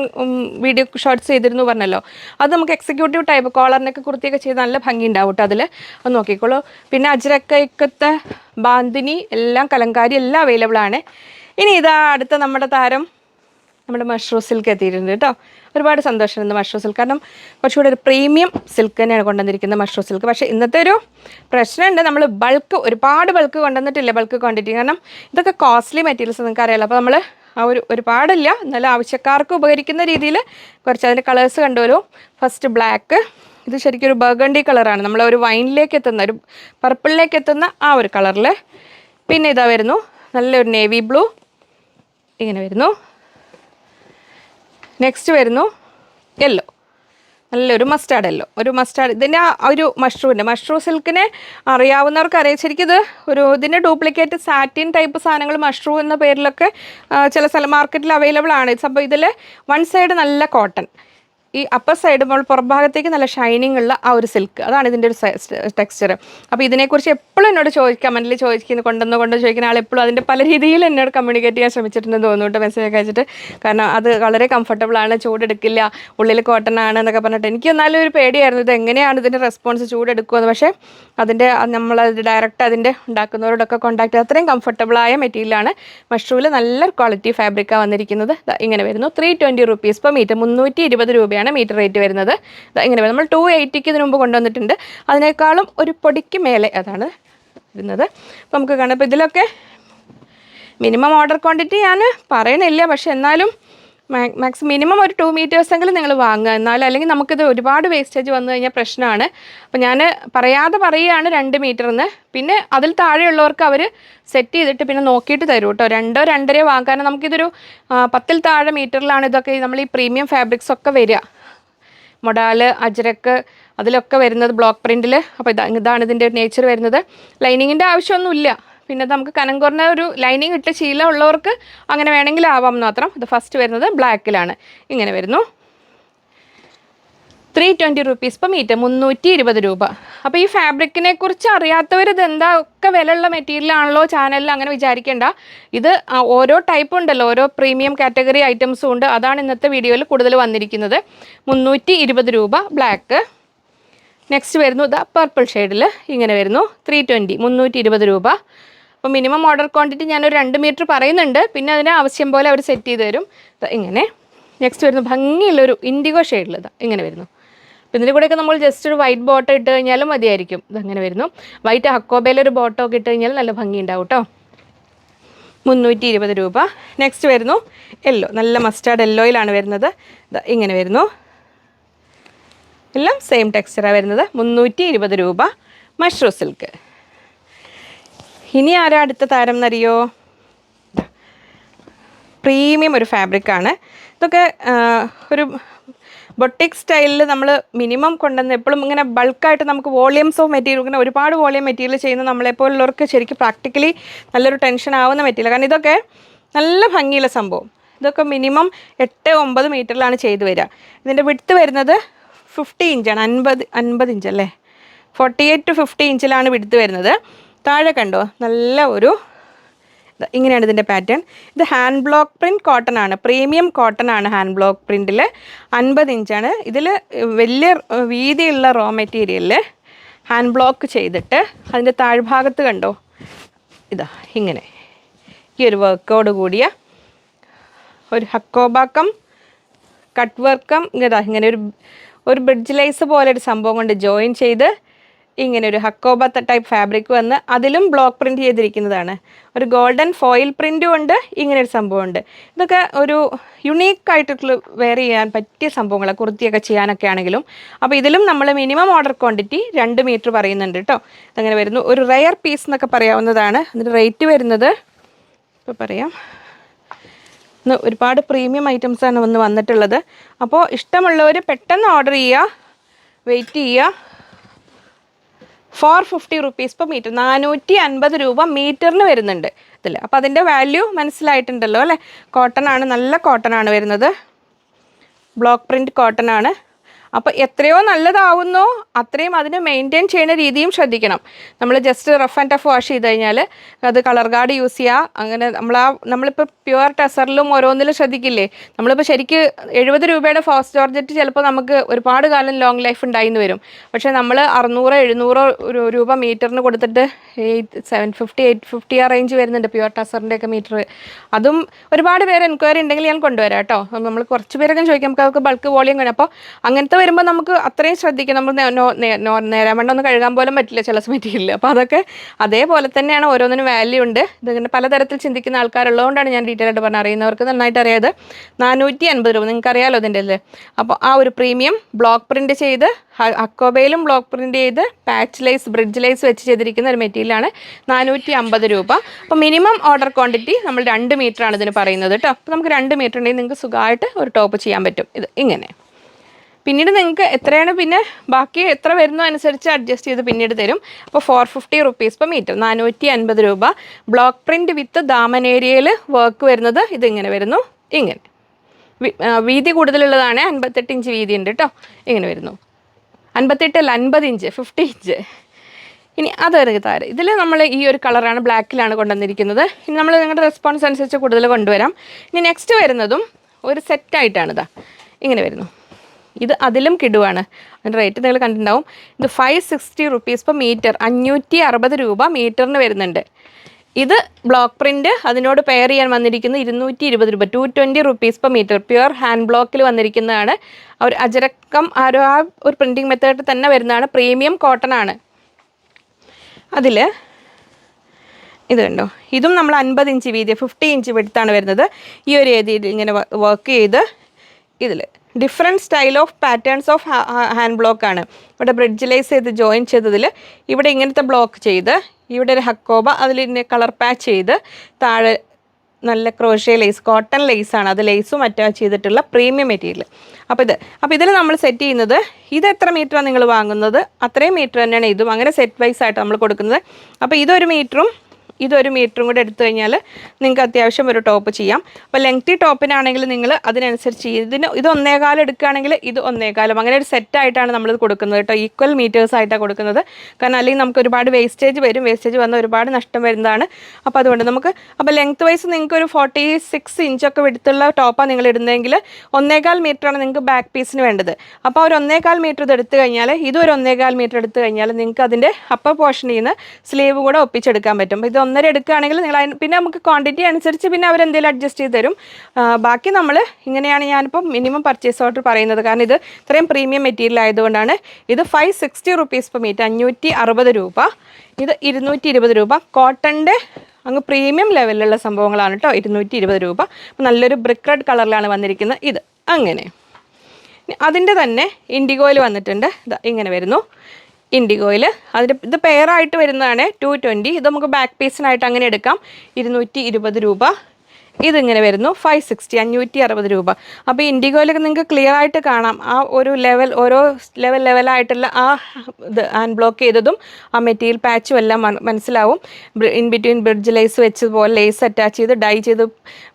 വീഡിയോ ഷോർട്ട്സ് ചെയ്തിരുന്നു പറഞ്ഞല്ലോ. അത് നമുക്ക് എക്സിക്യൂട്ടീവ് ടൈപ്പ് കോളറിനൊക്കെ കുർത്തിയൊക്കെ ചെയ്ത് നല്ല ഭംഗി ഉണ്ടാവും കേട്ടോ അതിൽ ഒന്ന് നോക്കിക്കോളൂ. പിന്നെ അജ്രക്കൈക്കത്തെ ബാന്തിനി എല്ലാം കലങ്കാരി എല്ലാം അവൈലബിൾ ആണ്. ഇനി ഇതാ അടുത്ത നമ്മുടെ താരം നമ്മുടെ മഷ്റൂ സിൽക്ക് എത്തിയിട്ടുണ്ട് കേട്ടോ. ഒരുപാട് സന്തോഷമുണ്ട് മഷ്റൂ സിൽക്ക്. കാരണം കുറച്ചുകൂടി ഒരു പ്രീമിയം സിൽക്ക് തന്നെയാണ് കൊണ്ടുവന്നിരിക്കുന്നത് മഷ്റൂ സിൽക്ക്. പക്ഷേ ഇന്നത്തെ ഒരു പ്രശ്നമുണ്ട്. നമ്മൾ ബൾക്ക് ഒരുപാട് ബൾക്ക് കൊണ്ടുവന്നിട്ടില്ല ബൾക്ക് ക്വാണ്ടിറ്റി കാരണം ഇതൊക്കെ കോസ്റ്റ്ലി മെറ്റീരിയൽസ് നിങ്ങൾക്ക് അറിയാലോ അപ്പോൾ നമ്മൾ ആ ഒരു ഒരുപാടില്ല. എന്നാലും ആവശ്യക്കാർക്ക് ഉപകരിക്കുന്ന രീതിയിൽ കുറച്ച് അതിന്റെ കളേഴ്സ് കണ്ടുവരും ഫസ്റ്റ് ബ്ലാക്ക് ഇത് ശരിക്കും ഒരു ബർഗണ്ടി കളറാണ് നമ്മൾ ഒരു വൈനിലേക്ക് എത്തുന്ന ഒരു പർപ്പിളിലേക്ക് എത്തുന്ന ആ ഒരു കളറിൽ പിന്നെ ഇതാ വരുന്നു. നല്ലൊരു നേവി ബ്ലൂ ഇങ്ങനെ വരുന്നു. നെക്സ്റ്റ് വരുന്നു. യെല്ലോ നല്ലൊരു മസ്റ്റാർഡ് യെല്ലോ ഒരു മസ്റ്റാർഡ് ഇതിന്റെ ആ ഒരു മഷ്റൂമിന്റെ മഷ്റൂ സിൽക്കിനെ അറിയാവുന്നവർക്ക് അറിയാം. ശരിക്കും ഇത് ഒരു ഇതിന്റെ ഡ്യൂപ്ലിക്കേറ്റ് സാറ്റിൻ ടൈപ്പ് സാധനങ്ങൾ മഷ്റൂ എന്ന പേരിലൊക്കെ ചില സ്ഥല മാർക്കറ്റിൽ അവൈലബിൾ ആണ്. അപ്പോൾ ഇതിൽ വൺ സൈഡ് നല്ല കോട്ടൺ ഈ അപ്പർ സൈഡ് നമ്മൾ പുറഭാഗത്തേക്ക് നല്ല ഷൈനിങ് ഉള്ള ആ ഒരു സിൽക്ക് അതാണ് ഇതിന്റെ ഒരു ടെക്സ്ചർ അപ്പോൾ ഇതിനെക്കുറിച്ച് എപ്പോഴും എന്നോട് ചോദിക്കുക കമന്റിൽ ചോദിക്കുന്ന കൊണ്ടുവന്ന് കൊണ്ട് ചോദിക്കുന്ന ആൾ എപ്പോഴും അതിന്റെ പല രീതിയിൽ എന്നോട് കമ്മ്യൂണിക്കേറ്റ് ചെയ്യാൻ ശ്രമിച്ചിട്ടുണ്ടെന്ന് തോന്നുന്നു കേട്ടോ മെസ്സേജ് അയച്ചിട്ട്. കാരണം അത് വളരെ കംഫർട്ടബിൾ ആണ് ചൂടെടുക്കില്ല ഉള്ളിൽ കോട്ടൺ ആണ് എന്നൊക്കെ പറഞ്ഞിട്ട്. എനിക്ക് എന്നാലും ഒരു പേടിയായിരുന്നു ഇത് എങ്ങനെയാണ് ഇതിന്റെ റെസ്പോൺസ് ചൂടെടുക്കുമെന്ന് പക്ഷേ അതിന്റെ നമ്മൾ ഡയറക്റ്റ് അതിന്റെ ഉണ്ടാക്കുന്നവരോടൊക്കെ കോൺടാക്ട് അത്രയും കംഫർട്ടബിളായ മെറ്റീരിയലാണ് മഷ്റൂമിൽ നല്ല ക്വാളിറ്റി ഫാബ്രിക്കാണ് വന്നിരിക്കുന്നത്. ഇങ്ങനെ വരുന്നു. Three twenty rupees per metre മുന്നൂറ്റി ഇരുപത് രൂപയാണ് മീറ്റർ റേറ്റ് വരുന്നത്. ഇങ്ങനെ നമ്മൾ ടു എയ്റ്റിക്ക് ഇതിനു മുമ്പ് കൊണ്ടുവന്നിട്ടുണ്ട്. അതിനേക്കാളും ഒരു പൊടിക്ക് മേലെ അതാണ് വരുന്നത്. അപ്പോൾ നമുക്ക് കാണാം. അപ്പോൾ ഇതിലൊക്കെ മിനിമം ഓർഡർ ക്വാണ്ടിറ്റി ഞാൻ പറയണില്ല. പക്ഷെ എന്നാലും മാക്സ് മിനിമം ഒരു ടു മീറ്റേഴ്സെങ്കിലും നിങ്ങൾ വാങ്ങുക. എന്നാലും അല്ലെങ്കിൽ നമുക്കിത് ഒരുപാട് വേസ്റ്റേജ് വന്നു കഴിഞ്ഞാൽ പ്രശ്നമാണ്. അപ്പോൾ ഞാൻ പറയാതെ പറയുകയാണ് രണ്ട് മീറ്ററിന്ന് പിന്നെ അതിൽ താഴെയുള്ളവർക്ക് അവർ സെറ്റ് ചെയ്തിട്ട് പിന്നെ നോക്കിയിട്ട് തരും കേട്ടോ. രണ്ടോ രണ്ടരയോ വാങ്ങാൻ. നമുക്കിതൊരു പത്തിൽ താഴെ മീറ്ററിലാണ് ഇതൊക്കെ നമ്മൾ ഈ പ്രീമിയം ഫാബ്രിക്സ് ഒക്കെ വരിക. മൊഡാൽ അജരക്ക് അതിലൊക്കെ വരുന്നത് ബ്ലോക്ക് പ്രിന്റിൽ അപ്പോൾ ഇതാ ഇതാണ് ഇതിന്റെ നേച്ചർ വരുന്നത്. ലൈനിങ്ങിന്റെ ആവശ്യമൊന്നുമില്ല. പിന്നെ നമുക്ക് കനം കുറഞ്ഞ ഒരു ലൈനിങ് ഇട്ട ശീലം ഉള്ളവർക്ക് അങ്ങനെ വേണമെങ്കിൽ ആവാം മാത്രം. ഇത് ഫസ്റ്റ് വരുന്നത് ബ്ലാക്കിലാണ്. ഇങ്ങനെ വരുന്നു. Three twenty rupees per metre മുന്നൂറ്റി ഇരുപത് രൂപ. അപ്പോൾ ഈ ഫാബ്രിക്കിനെ കുറിച്ച് അറിയാത്തവർ ഇത് എന്താ ഒക്കെ വിലയുള്ള മെറ്റീരിയലാണല്ലോ ചാനലിൽ അങ്ങനെ വിചാരിക്കേണ്ട. ഇത് ഓരോ ടൈപ്പ് ഉണ്ടല്ലോ. ഓരോ പ്രീമിയം കാറ്റഗറി ഐറ്റംസും ഉണ്ട്. അതാണ് ഇന്നത്തെ വീഡിയോയിൽ കൂടുതൽ വന്നിരിക്കുന്നത്. മുന്നൂറ്റി ഇരുപത് രൂപ ബ്ലാക്ക് നെക്സ്റ്റ് വരുന്നു ഇതാ പർപ്പിൾ ഷെയ്ഡിൽ ഇങ്ങനെ വരുന്നു. ത്രീ ട്വന്റി മുന്നൂറ്റി ഇരുപത് രൂപ. അപ്പോൾ മിനിമം ഓർഡർ ക്വാണ്ടിറ്റി ഞാനൊരു രണ്ട് മീറ്റർ പറയുന്നുണ്ട്. പിന്നെ അതിന് ആവശ്യം പോലെ അവർ സെറ്റ് ചെയ്ത് തരും. ഇങ്ങനെ. നെക്സ്റ്റ് വരുന്നു ഭംഗിയുള്ളൊരു ഇൻഡിഗോ ഷെയ്ഡിൽ ഇതാ ഇങ്ങനെ വരുന്നു. ഇതിന്റെ കൂടെയൊക്കെ നമ്മൾ ജസ്റ്റ് ഒരു വൈറ്റ് ബോട്ടം ഇട്ട് കഴിഞ്ഞാലും മതിയായിരിക്കും. ഇതങ്ങനെ വരുന്നു. വൈറ്റ് ഹക്കോബയിലൊരു ബോട്ടം ഒക്കെ ഇട്ട് കഴിഞ്ഞാൽ നല്ല ഭംഗി ഉണ്ടാവും കേട്ടോ മുന്നൂറ്റി ഇരുപത് രൂപ. നെക്സ്റ്റ് വരുന്നു. യെല്ലോ നല്ല മസ്റ്റാർഡ് യെല്ലോയിലാണ് വരുന്നത്. ഇങ്ങനെ വരുന്നു. എല്ലാം സെയിം ടെക്സ്ചറാണ് വരുന്നത്. മുന്നൂറ്റി ഇരുപത് രൂപ. മഷ്റൂ സിൽക്ക് ഇനി ആരാ അടുത്ത താരം എന്നറിയോ? പ്രീമിയം ഒരു ഫാബ്രിക്കാണ് ഇതൊക്കെ ഒരു ബൊട്ടിക് സ്റ്റൈലിൽ നമ്മൾ മിനിമം കൊണ്ടുവന്ന് എപ്പോഴും ഇങ്ങനെ ബൾക്കായിട്ട് നമുക്ക് വോളിയംസ് ഓഫ് മെറ്റീരിയൽ ഇങ്ങനെ ഒരുപാട് വോളിയം മെറ്റീരിയൽ ചെയ്യുന്ന നമ്മളെപ്പോലുള്ളവർക്ക് ശരിക്കും പ്രാക്ടിക്കലി നല്ലൊരു ടെൻഷൻ ആവുന്ന മെറ്റീരിയൽ. കാരണം ഇതൊക്കെ നല്ല ഭംഗിയുള്ള സംഭവം. ഇതൊക്കെ മിനിമം എട്ട് ഒമ്പത് മീറ്ററിലാണ് ചെയ്തു വരിക. ഇതിന്റെ വിടുത്ത് വരുന്നത് ഫിഫ്റ്റി ഇഞ്ചാണ് അൻപത് അൻപത് ഇഞ്ച് അല്ലേ? ഫോർട്ടി എയ്റ്റ് ടു ഫിഫ്റ്റി ഇഞ്ചിലാണ് വിടുത്ത് വരുന്നത്. താഴെ കണ്ടോ? നല്ല ഒരു ഇങ്ങനെയാണ് ഇതിന്റെ പാറ്റേൺ ഇത് ഹാൻഡ് ബ്ലോക്ക് പ്രിന്റ് കോട്ടൺ ആണ്. പ്രീമിയം കോട്ടൺ ആണ് ഹാൻഡ് ബ്ലോക്ക് പ്രിന്റിൽ അൻപത് ഇഞ്ചാണ് ഇതിൽ വലിയ വീതിയുള്ള റോ മെറ്റീരിയലിൽ ഹാൻഡ് ബ്ലോക്ക് ചെയ്തിട്ട് അതിന്റെ താഴ്ഭാഗത്ത് കണ്ടോ? ഇതാ ഇങ്ങനെ. ഈ ഒരു വർക്കോട് കൂടിയ ഒരു ഹക്കോബാക്കം കട്ട് വർക്കം ഇതാ ഇങ്ങനെ ഒരു ഒരു ബ്രിഡ്ജ് ലൈസ് പോലെ ഒരു സംഭവം കൊണ്ട് ജോയിൻ ചെയ്ത് ഇങ്ങനെ ഒരു ഹക്കോബത്ത ടൈപ്പ് ഫാബ്രിക് വന്ന് അതിലും ബ്ലോക്ക് പ്രിന്റ് ചെയ്തിരിക്കുന്നതാണ്. ഒരു ഗോൾഡൻ ഫോയിൽ പ്രിന്റും ഉണ്ട് ഇങ്ങനെ ഒരു സംഭവമുണ്ട്. ഇതൊക്കെ ഒരു യുണീക്ക് ആയിട്ടുള്ള വെയർ ചെയ്യാൻ പറ്റിയ സംഭവങ്ങൾ കുർത്തിയൊക്കെ ചെയ്യാനൊക്കെ ആണെങ്കിലും. അപ്പോൾ ഇതിലും നമ്മൾ മിനിമം ഓർഡർ ക്വാണ്ടിറ്റി രണ്ട് മീറ്റർ പറയുന്നുണ്ട് കേട്ടോ അങ്ങനെ വരുന്നു. ഒരു റെയർ പീസ് എന്നൊക്കെ പറയാവുന്നതാണ്. അതിന്റെ റേറ്റ് വരുന്നത് ഇപ്പോൾ പറയാം. ഇന്ന് ഒരുപാട് പ്രീമിയം ഐറ്റംസാണ് ഒന്ന് വന്നിട്ടുള്ളത്. അപ്പോൾ ഇഷ്ടമുള്ളവർ പെട്ടെന്ന് ഓർഡർ ചെയ്യുക വെയിറ്റ് ചെയ്യുക four fifty rupees per metre. നാനൂറ്റി അൻപത് രൂപ മീറ്ററിന് വരുന്നുണ്ട് ഇതിൽ അപ്പോൾ അതിന്റെ വാല്യൂ മനസ്സിലായിട്ടുണ്ടല്ലോ അല്ലേ? കോട്ടൺ ആണ് നല്ല കോട്ടൺ ആണ് വരുന്നത്. ബ്ലോക്ക് പ്രിന്റ് കോട്ടൺ ആണ്. അപ്പോൾ എത്രയോ നല്ലതാവുന്നോ. അത്രയും അതിന് മെയിന്റെയിൻ ചെയ്യുന്ന രീതിയും ശ്രദ്ധിക്കണം. നമ്മൾ just rough and tough wash ചെയ്ത് കഴിഞ്ഞാൽ അത് കളർ ഗാർഡ് യൂസ് ചെയ്യുക അങ്ങനെ നമ്മൾ ആ നമ്മളിപ്പോൾ പ്യുവർ ടെസറിലും ഓരോന്നിലും ശ്രദ്ധിക്കില്ലേ? നമ്മളിപ്പോൾ ശരിക്ക് എഴുപത് രൂപയുടെ ഫാസ്റ്റ് ജോർജറ്റ് ചിലപ്പോൾ നമുക്ക് ഒരുപാട് കാലം ലോങ് ലൈഫ് ഉണ്ടായിന്ന് വരും. പക്ഷേ നമ്മൾ അറുന്നൂറ് എഴുന്നൂറ് രൂപ മീറ്ററിന് കൊടുത്തിട്ട് eight seven fifty eight fifty ആ റേഞ്ച് വരുന്നുണ്ട് പ്യുവർ ടെസറിന്റെ ഒക്കെ മീറ്റർ അതും ഒരുപാട് പേര് എൻക്വയറി ഉണ്ടെങ്കിൽ ഞാൻ കൊണ്ടുവരാം കേട്ടോ. നമ്മൾ കുറച്ച് പേരൊക്കെ ചോദിക്കാം നമുക്ക് അവർക്ക് ബൾക്ക് വോളിയം കഴിഞ്ഞു അപ്പോൾ അങ്ങനത്തെ വരുമ്പോൾ നമുക്ക് അത്രയും ശ്രദ്ധിക്കാം നമ്മൾ നേ- വണ്ണം നേ- ഒന്ന് കഴുകാൻ പോലും പറ്റില്ല ചില സമയത്തില്ല അപ്പോൾ അതൊക്കെ അതേപോലെ തന്നെയാണ് ഓരോന്നിനും വാല്യൂ ഉണ്ട്. ഇതിങ്ങനെ പലതരത്തിൽ ചിന്തിക്കുന്ന ആൾക്കാരുള്ളതുകൊണ്ടാണ് ഞാൻ ഡീറ്റെയിൽ ആയിട്ട് പറഞ്ഞത്. അറിയുന്നവർക്ക് നന്നായിട്ട് അറിയാതെ നാനൂറ്റി അൻപത് രൂപ. നിങ്ങൾക്ക് അറിയാലോ ഇതിന്റെ അല്ലേ അപ്പോൾ ആ ഒരു പ്രീമിയം ബ്ലോക്ക് പ്രിന്റ് ചെയ്ത് അക്കോബയിലും ബ്ലോക്ക് പ്രിന്റ് ചെയ്ത് പാച്ച് ലൈസ് ബ്രിഡ്ജ് ലൈസ് വെച്ച് ചെയ്തിരിക്കുന്ന ഒരു മെറ്റീരിയലാണ് നാനൂറ്റി അമ്പത് രൂപ. അപ്പോൾ മിനിമം ഓർഡർ ക്വാണ്ടിറ്റി നമ്മൾ രണ്ട് മീറ്ററാണ് ഇതിന് പറയുന്നത് കേട്ടോ. അപ്പോൾ നമുക്ക് രണ്ട് മീറ്റർ ഉണ്ടെങ്കിൽ നിങ്ങൾക്ക് സുഖമായിട്ട് ഒരു ടോപ്പ് ചെയ്യാൻ പറ്റും. ഇത് ഇങ്ങനെ. പിന്നീട് നിങ്ങൾക്ക് എത്രയാണ് പിന്നെ ബാക്കി എത്ര വരുന്നോ അനുസരിച്ച് അഡ്ജസ്റ്റ് ചെയ്ത് പിന്നീട് തരും. അപ്പോൾ four fifty rupees per metre നാനൂറ്റി അൻപത് രൂപ. ബ്ലോക്ക് പ്രിന്റ് വിത്ത് ദാമൻ ഏരിയയിൽ വർക്ക് വരുന്നത് ഇതിങ്ങനെ വരുന്നു. ഇങ്ങനെ. വീതി കൂടുതലുള്ളതാണ് അൻപത്തെട്ട് ഇഞ്ച് വീതി ഉണ്ട് കേട്ടോ ഇങ്ങനെ വരുന്നു. അൻപത്തെട്ടല്ല അൻപത് ഇഞ്ച് ഫിഫ്റ്റി ഇഞ്ച്. ഇനി അതൊരു താരം. ഇതിൽ നമ്മൾ ഈ ഒരു കളറാണ് ബ്ലാക്കിലാണ് കൊണ്ടുവന്നിരിക്കുന്നത്. ഇനി നമ്മൾ നിങ്ങളുടെ റെസ്പോൺസ് അനുസരിച്ച് കൂടുതൽ കൊണ്ടുവരാം. ഇനി നെക്സ്റ്റ് വരുന്നതും ഒരു സെറ്റായിട്ടാണിതാ ഇങ്ങനെ വരുന്നു. ഇത് അതിലും കിടുവാണ്. അതിന്റെ റേറ്റ് നിങ്ങൾ കണ്ടിട്ടുണ്ടാവും. ഇത് five sixty rupees per metre അഞ്ഞൂറ്റി അറുപത് രൂപ മീറ്ററിന് വരുന്നുണ്ട്. ഇത് ബ്ലോക്ക് പ്രിന്റ് അതിനോട് പെയർ ചെയ്യാൻ വന്നിരിക്കുന്നത് ഇരുന്നൂറ്റി ഇരുപത് രൂപ. Two twenty rupees per metre pure hand ബ്ലോക്കിൽ വന്നിരിക്കുന്നതാണ്. ഒരു അജരക്കം ആ ഒരു പ്രിന്റിങ് മെത്തേഡ് തന്നെ വരുന്നതാണ്. പ്രീമിയം കോട്ടൺ ആണ്. അതിൽ ഇത് കണ്ടോ? ഇതും നമ്മൾ അൻപത് ഇഞ്ച് വീതി ഫിഫ്റ്റി ഇഞ്ച് വെടുത്താണ് വരുന്നത്. ഈ ഒരു രീതിയിൽ ഇങ്ങനെ വർക്ക് ചെയ്ത് ഇതിൽ different style of patterns of hand block ആണ്. ഇവിടെ ബ്രിഡ്ജിലൈസ് ചെയ്ത് ജോയിൻ ചെയ്തതിൽ ഇവിടെ ഇങ്ങനത്തെ ബ്ലോക്ക് ചെയ്ത് ഇവിടെ ഒരു ഹക്കോബ അതിൽ കളർ പാച്ച് ചെയ്ത് താഴെ നല്ല ക്രോഷ്യ ലേസ് കോട്ടൺ ലേസാണ് അത് ലേസും അറ്റാച്ച് ചെയ്തിട്ടുള്ള പ്രീമിയം മെറ്റീരിയൽ അപ്പോൾ ഇത് അപ്പോൾ ഇതിൽ നമ്മൾ സെറ്റ് ചെയ്യുന്നത് ഇത് എത്ര മീറ്ററാണ് നിങ്ങൾ വാങ്ങുന്നത്? അത്രയും മീറ്റർ തന്നെയാണ് ഇതും. അങ്ങനെ സെറ്റ് വൈസ് ആയിട്ട് നമ്മൾ കൊടുക്കുന്നത്. അപ്പോൾ ഇതൊരു മീറ്ററും ഇതൊരു മീറ്ററും കൂടെ എടുത്തു കഴിഞ്ഞാൽ നിങ്ങൾക്ക് അത്യാവശ്യം ഒരു ടോപ്പ് ചെയ്യാം. അപ്പോൾ ലെങ്തി ടോപ്പിനാണെങ്കിൽ നിങ്ങൾ അതിനനുസരിച്ച് ഇതിന് ഇത് ഒന്നേകാലം എടുക്കുകയാണെങ്കിൽ ഇത് ഒന്നേകാലം. അങ്ങനെ ഒരു സെറ്റായിട്ടാണ് ഇത് കൊടുക്കുന്നത് കേട്ടോ. ഈക്വൽ മീറ്റേഴ്സ് ആയിട്ടാണ് കൊടുക്കുന്നത്. കാരണം അല്ലെങ്കിൽ നമുക്ക് ഒരുപാട് വേസ്റ്റേജ് വരും. വേസ്റ്റേജ് വന്ന ഒരുപാട് നഷ്ടം വരുന്നതാണ്. അപ്പോൾ അതുകൊണ്ട് നമുക്ക് അപ്പോൾ ലെങ്ത് വൈസ് നിങ്ങൾക്ക് ഒരു ഫോർട്ടി സിക്സ് ഇഞ്ചൊക്കെ എടുത്തുള്ള ടോപ്പാണ് നിങ്ങൾ ഇടുന്നതെങ്കിൽ ഒന്നേകാൽ മീറ്ററാണ് നിങ്ങൾക്ക് ബാക്ക് പീസിന് വേണ്ടത്. അപ്പോൾ ഒരു ഒന്നേകാൽ മീറ്റർ ഇത് എടുത്തു കഴിഞ്ഞാൽ ഇതൊരു ഒന്നേകാൽ മീറ്റർ എടുത്തു കഴിഞ്ഞാൽ നിങ്ങൾക്ക് അതിന്റെ അപ്പർ പോർഷനിൽ നിന്ന് സ്ലീവ് കൂടെ ഒപ്പിച്ചെടുക്കാൻ പറ്റും. ഇത് ഒന്നര എടുക്കുകയാണെങ്കിൽ നിങ്ങൾ പിന്നെ നമുക്ക് ക്വാണ്ടിറ്റി അനുസരിച്ച് പിന്നെ അവരെന്തെങ്കിലും അഡ്ജസ്റ്റ് ചെയ്ത് തരും. ബാക്കി നമ്മൾ ഇങ്ങനെയാണ് ഞാനിപ്പോൾ മിനിമം പർച്ചേസ് ഓർഡർ പറയുന്നത്. കാരണം ഇത് ഇത്രയും പ്രീമിയം മെറ്റീരിയൽ ആയതുകൊണ്ടാണ്. ഇത് five sixty rupees per metre അഞ്ഞൂറ്റി അറുപത് രൂപ. ഇത് ഇരുന്നൂറ്റി ഇരുപത് രൂപ. കോട്ടന്റെ അങ്ങ് പ്രീമിയം ലെവലിലുള്ള സംഭവങ്ങളാണ് കേട്ടോ ഇരുന്നൂറ്റി ഇരുപത് രൂപ. നല്ലൊരു ബ്രിക്ക് റെഡ് കളറിലാണ് വന്നിരിക്കുന്നത് ഇത്. അങ്ങനെ. അതിന്റെ തന്നെ ഇൻഡിഗോയിൽ വന്നിട്ടുണ്ട്. ഇങ്ങനെ വരുന്നു. ഇൻഡിഗോയിൽ അതിന്റെ ഇത് പെയറായിട്ട് വരുന്നതാണ് ടു ട്വന്റി ഇത് നമുക്ക് ബാക്ക് പീസിനായിട്ട് അങ്ങനെ എടുക്കാം. ഇരുന്നൂറ്റി ഇരുപത് രൂപ. ഇതിങ്ങനെ വരുന്നു. ഫൈവ് സിക്സ്റ്റി അഞ്ഞൂറ്റി അറുപത് രൂപ. അപ്പോൾ ഇൻഡിഗോയിലൊക്കെ നിങ്ങൾക്ക് ക്ലിയർ ആയിട്ട് കാണാം. ആ ഒരു ലെവൽ ഓരോ ലെവൽ ലെവലായിട്ടുള്ള ആ ഇത് അൺബ്ലോക്ക് ബ്ലോക്ക് ചെയ്തതും ആ മെറ്റീരിയൽ പാച്ചും എല്ലാം മനസ്സിലാവും. ഇൻ ബിറ്റ്വീൻ ബ്രിഡ്ജ് ലേസ് വെച്ചതുപോലെ ലേസ് അറ്റാച്ച് ചെയ്ത് ഡൈ ചെയ്ത്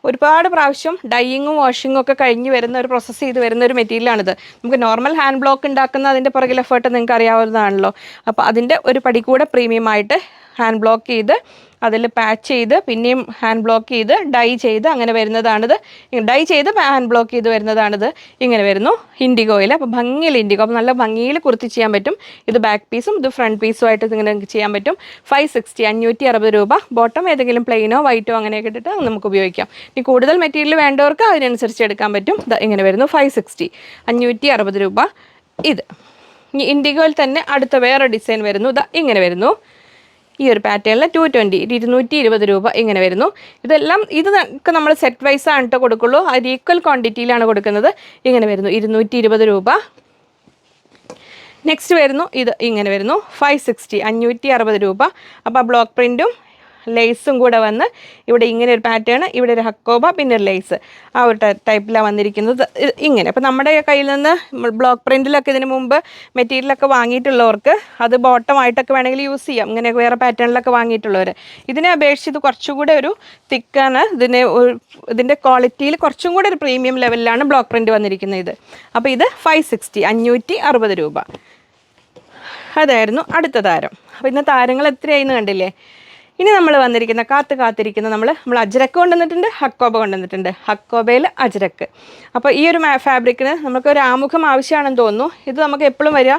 ഒരുപാട് പ്രാവശ്യം ഡൈയിങ്ങും വാഷിങ്ങും ഒക്കെ കഴിഞ്ഞ് വരുന്ന ഒരു പ്രോസസ്സ് ചെയ്ത് വരുന്ന ഒരു മെറ്റീരിയലാണിത് നമുക്ക് നോർമൽ ഹാൻഡ് ബ്ലോക്ക് ഉണ്ടാക്കുന്ന അതിന്റെ പുറകിൽ എഫേർട്ട് നിങ്ങൾക്ക് അറിയാവുന്നതാണല്ലോ. അപ്പോൾ അതിന്റെ ഒരു പടി കൂടെ പ്രീമിയം ആയിട്ട് ഹാൻഡ് ബ്ലോക്ക് ചെയ്ത് അതിൽ പാച്ച് ചെയ്ത് പിന്നെയും ഹാൻഡ് ബ്ലോക്ക് ചെയ്ത് ഡൈ ചെയ്ത് അങ്ങനെ വരുന്നതാണിത്. ഡൈ ചെയ്ത് ഹാൻഡ് ബ്ലോക്ക് ചെയ്ത് വരുന്നതാണിത്. ഇങ്ങനെ വരുന്നു. ഇൻഡിഗോയിൽ അപ്പോൾ ഭംഗിയിൽ ഇൻഡിഗോ അപ്പോൾ നല്ല ഭംഗിയിൽ കുർത്തി ചെയ്യാൻ പറ്റും. ഇത് ബാക്ക് പീസും ഇത് ഫ്രണ്ട് പീസും ആയിട്ട് ഇങ്ങനെ ചെയ്യാൻ പറ്റും. ഫൈവ് സിക്സ്റ്റി അഞ്ഞൂറ്റി അറുപത് രൂപ. ബോട്ടം ഏതെങ്കിലും പ്ലെയിനോ വൈറ്റോ അങ്ങനെയൊക്കെ ഇട്ടിട്ട് നമുക്ക് ഉപയോഗിക്കാം. ഇനി കൂടുതൽ മെറ്റീരിയൽ വേണ്ടവർക്ക് അതിനനുസരിച്ച് എടുക്കാൻ പറ്റും. ഇങ്ങനെ വരുന്നു. ഫൈവ് സിക്സ്റ്റി അഞ്ഞൂറ്റി അറുപത് രൂപ. ഇത്. ഇനി ഇൻഡിഗോയിൽ തന്നെ അടുത്ത വേറെ ഡിസൈൻ വരുന്നു. ഇതാ ഇങ്ങനെ വരുന്നു. ഈ ഒരു പാറ്റേണിൽ ടു ട്വന്റി ഇരുന്നൂറ്റി ഇരുപത് രൂപ ഇങ്ങനെ വരുന്നു. ഇതെല്ലാം ഇത് നമ്മൾ സെറ്റ് വൈസ് ആണ് കേട്ടോ കൊടുക്കുള്ളൂ. അത് ഈക്വൽ ക്വാണ്ടിറ്റിയിലാണ് കൊടുക്കുന്നത്. ഇങ്ങനെ വരുന്നു. ഇരുന്നൂറ്റി ഇരുപത് രൂപ. നെക്സ്റ്റ് വരുന്നു. ഇത് ഇങ്ങനെ വരുന്നു. ഫൈവ് സിക്സ്റ്റി അഞ്ഞൂറ്റി അറുപത് രൂപ അപ്പോൾ ബ്ലോക്ക് പ്രിന്റും ലേസും കൂടെ വന്ന് ഇവിടെ ഇങ്ങനെ ഒരു പാറ്റേൺ ഇവിടെ ഒരു ഹക്കോബ പിന്നെ ഒരു ലേസ് ആ ഒരു ടൈപ്പിലാണ് വന്നിരിക്കുന്നത്. ഇങ്ങനെ. അപ്പോൾ നമ്മുടെ കയ്യിൽ നിന്ന് ബ്ലോക്ക് പ്രിന്റിലൊക്കെ ഇതിന് മുമ്പ് മെറ്റീരിയലൊക്കെ വാങ്ങിയിട്ടുള്ളവർക്ക് അത് ബോട്ടമായിട്ടൊക്കെ വേണമെങ്കിൽ യൂസ് ചെയ്യാം. ഇങ്ങനെ വേറെ പാറ്റേണിലൊക്കെ വാങ്ങിയിട്ടുള്ളവർ ഇതിനെ അപേക്ഷിച്ച് ഇത് കുറച്ചുകൂടെ ഒരു തിക്കാണ് ഇതിന് ഇതിന്റെ ക്വാളിറ്റിയിൽ കുറച്ചും കൂടെ ഒരു പ്രീമിയം ലെവലിലാണ് ബ്ലോക്ക് പ്രിന്റ് വന്നിരിക്കുന്നത് അപ്പോൾ ഇത് ഫൈവ് സിക്സ്റ്റി അഞ്ഞൂറ്റി അറുപത് രൂപ. അതായിരുന്നു അടുത്ത താരം. അപ്പോൾ ഇന്ന് താരങ്ങൾ എത്രയായിരുന്നു കണ്ടില്ലേ? ഇനി നമ്മൾ വന്നിരിക്കുന്ന കാത്ത് കാത്തിരിക്കുന്ന നമ്മൾ നമ്മൾ അജ്രക്ക് കൊണ്ടുവന്നിട്ടുണ്ട് ഹക്കോബ കൊണ്ടുവന്നിട്ടുണ്ട്. ഹക്കോബയിൽ അജ്രക്ക്. അപ്പോൾ ഈ ഒരു ഫാബ്രിക്കിന് നമുക്ക് ഒരു ആമുഖം ആവശ്യമാണെന്ന് തോന്നുന്നു. ഇത് നമുക്ക് എപ്പോഴും വരിക.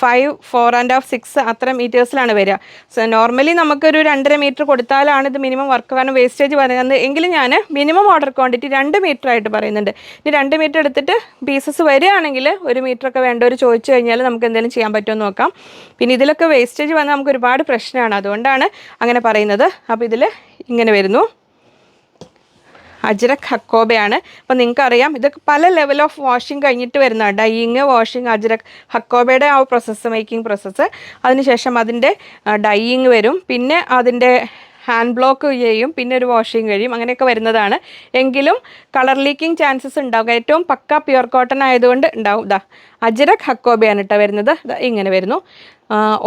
Five four and half six അത്ര മീറ്റേഴ്സിലാണ് വരിക. സോ നോർമലി നമുക്കൊരു രണ്ടര മീറ്റർ കൊടുത്താലാണ് ഇത് മിനിമം വർക്ക് കാരണം വേസ്റ്റേജ് പറയുന്നത് എങ്കിലും ഞാൻ മിനിമം ഓർഡർ ക്വാണ്ടിറ്റി രണ്ട് മീറ്റർ ആയിട്ട് പറയുന്നുണ്ട്. ഇനി രണ്ട് മീറ്റർ എടുത്തിട്ട് പീസസ് വരികയാണെങ്കിൽ ഒരു ഒക്കെ വേണ്ടവർ ചോദിച്ചു കഴിഞ്ഞാൽ നമുക്ക് എന്തെങ്കിലും ചെയ്യാൻ പറ്റുമോ എന്ന് നോക്കാം. പിന്നെ ഇതിലൊക്കെ വേസ്റ്റേജ് വന്നാൽ നമുക്ക് ഒരുപാട് പ്രശ്നമാണ്. അതുകൊണ്ടാണ് അങ്ങനെ പറയുന്നത്. അപ്പോൾ ഇതിൽ ഇങ്ങനെ വരുന്നു. അജ്രക് ഹക്കോബയാണ്. അപ്പോൾ നിങ്ങൾക്കറിയാം ഇതൊക്കെ പല ലെവൽ ഓഫ് വാഷിംഗ് കഴിഞ്ഞിട്ട് വരുന്ന ഡൈയിങ് വാഷിംഗ് അജ്രക് ഹക്കോബയുടെ ആ പ്രോസസ്സ് മേക്കിംഗ് പ്രോസസ്സ് അതിനുശേഷം അതിന്റെ ഡൈയിങ് വരും. പിന്നെ അതിന്റെ ഹാൻഡ് ബ്ലോക്ക് ചെയ്യും. പിന്നെ ഒരു വാഷിംഗ് കഴിയും. അങ്ങനെയൊക്കെ വരുന്നതാണ്. എങ്കിലും കളർ ലീക്കിംഗ് ചാൻസസ് ഉണ്ടാവും. ഏറ്റവും പക്ക പ്യുവർ കോട്ടൺ ആയതുകൊണ്ട് ഉണ്ടാവും. ഇതാ അജ്രക് ഹക്കോബയാണ് കേട്ടോ വരുന്നത്. ഇങ്ങനെ വരുന്നു.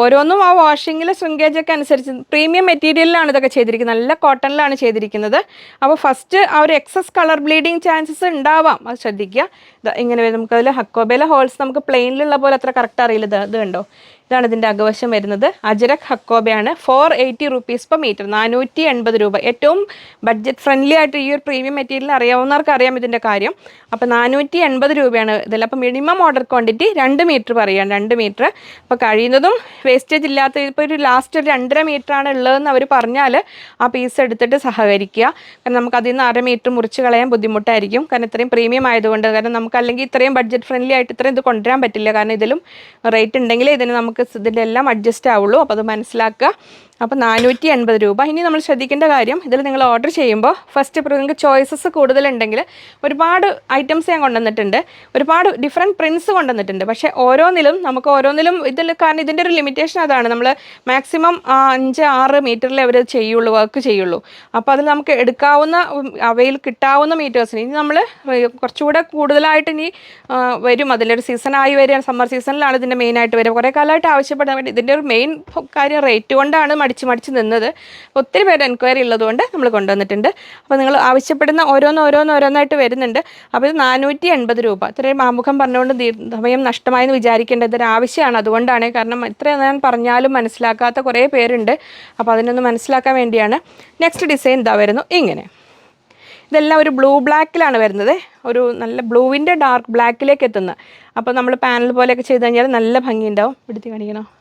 ഓരോന്നും ആ വാഷിങ്ങിൽ ശൃംഗേജൊക്കെ അനുസരിച്ച് പ്രീമിയം മെറ്റീരിയലിലാണ് ഇതൊക്കെ ചെയ്തിരിക്കുന്നത്. നല്ല കോട്ടണിലാണ് ചെയ്തിരിക്കുന്നത്. അപ്പോൾ ഫസ്റ്റ് ആ ഒരു എക്സസ് കളർ ബ്ലീഡിങ് ചാൻസസ് ഉണ്ടാവാം. അത് ശ്രദ്ധിക്കുക. ഇങ്ങനെ വരും. നമുക്കതിൽ ഹക്കോബേല ഹോൾസ് നമുക്ക് പ്ലെയിനിലുള്ള പോലെ അത്ര കറക്റ്റ് അറിയില്ല. ഇത് ഇത് കണ്ടോ? ഇതാണ് ഇതിന്റെ അകവശം വരുന്നത്. Ajrakh ഹക്കോബയാണ്. Four eighty rupees per metre നാനൂറ്റി എൺപത് രൂപ. ഏറ്റവും ബഡ്ജറ്റ് ഫ്രണ്ട്ലി ആയിട്ട് ഈ ഒരു പ്രീമിയം മെറ്റീരിയൽ അറിയാവുന്നവർക്ക് അറിയാം ഇതിന്റെ കാര്യം. അപ്പോൾ നാനൂറ്റി എൺപത് രൂപയാണ് ഇതിൽ അപ്പോൾ മിനിമം ഓർഡർ ക്വാണ്ടിറ്റി രണ്ട് മീറ്റർ പറയാം രണ്ട് മീറ്റർ അപ്പോൾ കഴിയുന്നതും വേസ്റ്റേജ് ഇല്ലാത്ത ഇപ്പോൾ ഒരു ലാസ്റ്റ് ഒരു രണ്ടര മീറ്ററാണ് ഉള്ളതെന്ന് അവർ പറഞ്ഞാൽ ആ പീസ് എടുത്തിട്ട് സഹകരിക്കുക. കാരണം നമുക്ക് അതിൽ നിന്ന് അര മീറ്റർ മുറിച്ച് കളയാൻ ബുദ്ധിമുട്ടായിരിക്കും. കാരണം ഇത്രയും പ്രീമിയം ആയതുകൊണ്ട്. കാരണം നമുക്ക് അല്ലെങ്കിൽ ഇത്രയും ബഡ്ജറ്റ് ഫ്രണ്ട്ലി ആയിട്ട് ഇത്രയും ഇത് കൊണ്ടുവരാൻ പറ്റില്ല. കാരണം ഇതിലും റേറ്റ് ഉണ്ടെങ്കിൽ ഇതിന് നമുക്ക് ഇതിന്റെ എല്ലാം അഡ്ജസ്റ്റ് ആവുള്ളൂ. അപ്പോൾ അത് മനസ്സിലാക്കുക. അപ്പോൾ നാനൂറ്റി എൺപത് രൂപ. ഇനി നമ്മൾ ശ്രദ്ധിക്കേണ്ട കാര്യം ഇതിൽ നിങ്ങൾ ഓർഡർ ചെയ്യുമ്പോൾ ഫസ്റ്റ് ഇപ്പോൾ നിങ്ങൾക്ക് ചോയ്സസ് കൂടുതലുണ്ടെങ്കിൽ ഒരുപാട് ഐറ്റംസ് ഞാൻ കൊണ്ടുവന്നിട്ടുണ്ട്. ഒരുപാട് ഡിഫറെന്റ് പ്രിൻസ് കൊണ്ടുവന്നിട്ടുണ്ട്. പക്ഷേ ഓരോന്നിലും നമുക്ക് ഓരോന്നിലും ഇതിൽ കാരണം ഇതിന്റെ ഒരു ലിമിറ്റേഷൻ അതാണ്. നമ്മൾ മാക്സിമം അഞ്ച് ആറ് മീറ്ററിൽ അവർ ചെയ്യുള്ളൂ വർക്ക് ചെയ്യുള്ളൂ. അപ്പോൾ അതിൽ നമുക്ക് എടുക്കാവുന്ന അവയിൽ കിട്ടാവുന്ന മീറ്റേഴ്സിന് ഇനി നമ്മൾ കുറച്ചുകൂടെ കൂടുതലായിട്ട് ഇനി വരും. അതിലൊരു സീസണായി വരിക സമ്മർ സീസണിലാണ് ഇതിന്റെ മെയിനായിട്ട് വരിക. കുറേ കാലമായിട്ട് ആവശ്യപ്പെടാൻ വേണ്ടി ഇതിന്റെ ഒരു മെയിൻ കാര്യം റേറ്റ് കൊണ്ടാണ് മടിച്ച് മടിച്ച് നിന്നത് ഒത്തിരി പേര് എൻക്വയറി ഉള്ളതുകൊണ്ട് നമ്മൾ കൊണ്ടുവന്നിട്ടുണ്ട്. അപ്പോൾ നിങ്ങൾ ആവശ്യപ്പെടുന്ന ഓരോന്ന് ഓരോന്ന് ഓരോന്നായിട്ട് വരുന്നുണ്ട്. അപ്പോൾ ഇത് നാനൂറ്റി എൺപത് രൂപ. ഇത്രയും ആമുഖം പറഞ്ഞുകൊണ്ട് സമയം നഷ്ടമായെന്ന് വിചാരിക്കേണ്ടത് ഇതൊരു ആവശ്യമാണ് അതുകൊണ്ടാണ് കാരണം ഇത്ര ഞാൻ പറഞ്ഞാലും മനസ്സിലാക്കാത്ത കുറേ പേരുണ്ട്. അപ്പോൾ അതിനൊന്ന് മനസ്സിലാക്കാൻ വേണ്ടിയാണ്. നെക്സ്റ്റ് ഡിസൈൻ ഇതാ വരുന്നു. ഇങ്ങനെ. ഇതെല്ലാം ഒരു ബ്ലൂ ബ്ലാക്കിലാണ് വരുന്നത്. ഒരു നല്ല ബ്ലൂവിന്റെ ഡാർക്ക് ബ്ലാക്കിലേക്ക് എത്തുന്നത് അപ്പോൾ നമ്മൾ പാനൽ പോലെയൊക്കെ ചെയ്ത് കഴിഞ്ഞാൽ നല്ല ഭംഗിയുണ്ടാവും. എടുത്ത് കാണിക്കണം?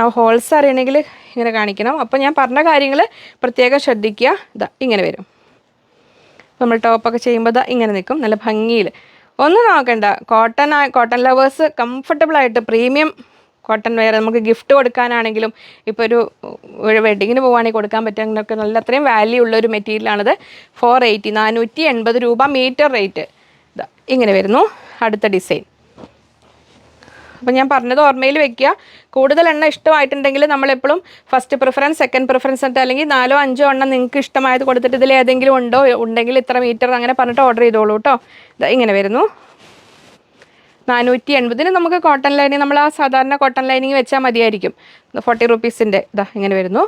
ആ ഹോൾസ് അറിയണമെങ്കിൽ ഇങ്ങനെ കാണിക്കണം. അപ്പോൾ ഞാൻ പറഞ്ഞ കാര്യങ്ങൾ പ്രത്യേകം ശ്രദ്ധിക്കുക. ഇതാ ഇങ്ങനെ വരും. നമ്മൾ ടോപ്പൊക്കെ ചെയ്യുമ്പോൾ ഇതാ ഇങ്ങനെ നിൽക്കും. നല്ല ഭംഗിയിൽ ഒന്നും നോക്കണ്ട. കോട്ടൺ കോട്ടൺ ലവേഴ്സ് കംഫർട്ടബിളായിട്ട് പ്രീമിയം കോട്ടൺ വെയർ നമുക്ക് ഗിഫ്റ്റ് കൊടുക്കാനാണെങ്കിലും ഇപ്പോൾ ഒരു ഒരു വെഡിങ്ങിന് പോവുകയാണെങ്കിൽ കൊടുക്കാൻ പറ്റുന്നൊക്കെ നല്ല അത്രയും വാല്യൂ ഉള്ള ഒരു മെറ്റീരിയലാണിത് ഫോർ എയ്റ്റി നാനൂറ്റി എൺപത് രൂപ മീറ്റർ റേറ്റ് ഇതാ ഇങ്ങനെ വരുന്നു. അടുത്ത ഡിസൈൻ അപ്പോൾ ഞാൻ പറഞ്ഞത് ഓർമ്മയിൽ വെക്കുക. കൂടുതൽ എണ്ണ ഇഷ്ടമായിട്ടുണ്ടെങ്കിൽ നമ്മളെപ്പോഴും ഫസ്റ്റ് പ്രിഫറൻസ് സെക്കൻഡ് പ്രിഫറൻസ് എന്നിട്ട് അല്ലെങ്കിൽ നാലോ അഞ്ചോ എണ്ണം നിങ്ങൾക്ക് ഇഷ്ടമായത് കൊടുത്തിട്ട് ഇതിൽ ഏതെങ്കിലും ഉണ്ടോ? ഉണ്ടെങ്കിൽ ഇത്ര മീറ്റർ അങ്ങനെ പറഞ്ഞിട്ട് ഓർഡർ ചെയ്തോളൂ കേട്ടോ ഇങ്ങനെ വരുന്നു. നാനൂറ്റി എൺപതിന് നമുക്ക് കോട്ടൺ ലൈനിങ് നമ്മൾ ആ സാധാരണ കോട്ടൺ ലൈനിങ് വെച്ചാൽ മതിയായിരിക്കും. ഫോർട്ടി റുപ്പീസിന്റെ ഇതാ ഇങ്ങനെ വരുന്നു.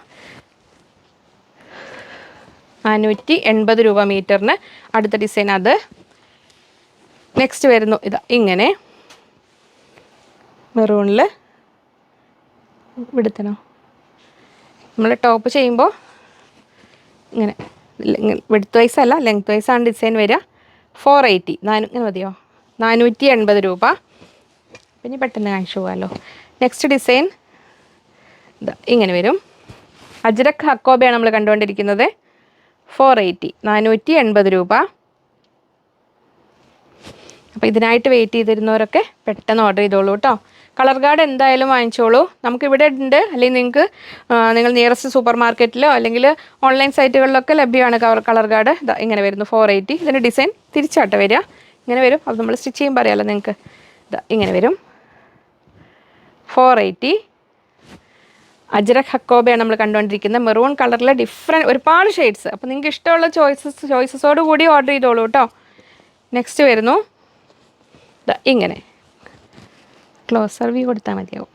നാനൂറ്റി എൺപത് രൂപ മീറ്ററിന് അടുത്ത ഡിസൈൻ അത്. നെക്സ്റ്റ് വരുന്നു. ഇതാ ഇങ്ങനെ. മെറൂണിൽ വിടുത്തണോ നമ്മൾ ടോപ്പ് ചെയ്യുമ്പോൾ ഇങ്ങനെ വിടുത്ത് വൈസ് അല്ല ലെങ്ത് വൈസ് ആണ് ഡിസൈൻ വരിക. ഫോർ എയ്റ്റി നാനൂ ഇങ്ങനെ മതിയോ? നാനൂറ്റി എൺപത് രൂപ പിന്നെ പെട്ടെന്ന് കാണിച്ചു പോകാമല്ലോ നെക്സ്റ്റ് ഡിസൈൻ ഇങ്ങനെ വരും. അജ്രക് ഹക്കോബയാണ് നമ്മൾ കണ്ടുകൊണ്ടിരിക്കുന്നത്. ഫോർ എയ്റ്റി നാനൂറ്റി എൺപത് രൂപ. അപ്പോൾ ഇതിനായിട്ട് വെയിറ്റ് ചെയ്തിരുന്നവരൊക്കെ പെട്ടെന്ന് ഓർഡർ ചെയ്തോളൂ കേട്ടോ. കളർ കാർഡ് എന്തായാലും വാങ്ങിച്ചോളൂ. നമുക്ക് ഇവിടെ ഉണ്ട്. അല്ലെങ്കിൽ നിങ്ങൾക്ക് നിങ്ങൾ നിയറസ്റ്റ് സൂപ്പർ മാർക്കറ്റിലോ അല്ലെങ്കിൽ ഓൺലൈൻ സൈറ്റുകളിലൊക്കെ ലഭ്യമാണ് കവർ കളർ കാർഡ്. ഇങ്ങനെ വരുന്നു ഫോർ എയ്റ്റി ഇതിന്റെ ഡിസൈൻ തിരിച്ചാട്ട വരിക. ഇങ്ങനെ വരും. അത് നമ്മൾ സ്റ്റിച്ച് ചെയ്യുമ്പോൾ അറിയാമല്ലോ നിങ്ങൾക്ക്. ഇതാ ഇങ്ങനെ വരും. ഫോർ എയ്റ്റി അജ്രക് ഹക്കോബയാണ് നമ്മൾ കണ്ടുകൊണ്ടിരിക്കുന്നത്. മെറൂൺ കളറിലെ ഡിഫറെന്റ് ഒരുപാട് ഷെയ്ഡ്സ് അപ്പോൾ നിങ്ങൾക്ക് ഇഷ്ടമുള്ള ചോയ്സസ് ചോയ്സസോട് കൂടി ഓർഡർ ചെയ്തോളൂ കേട്ടോ. നെക്സ്റ്റ് വരുന്നു. ഇങ്ങനെ. ക്ലോസർ വ്യൂ കൊടുത്താൽ മതിയാവും.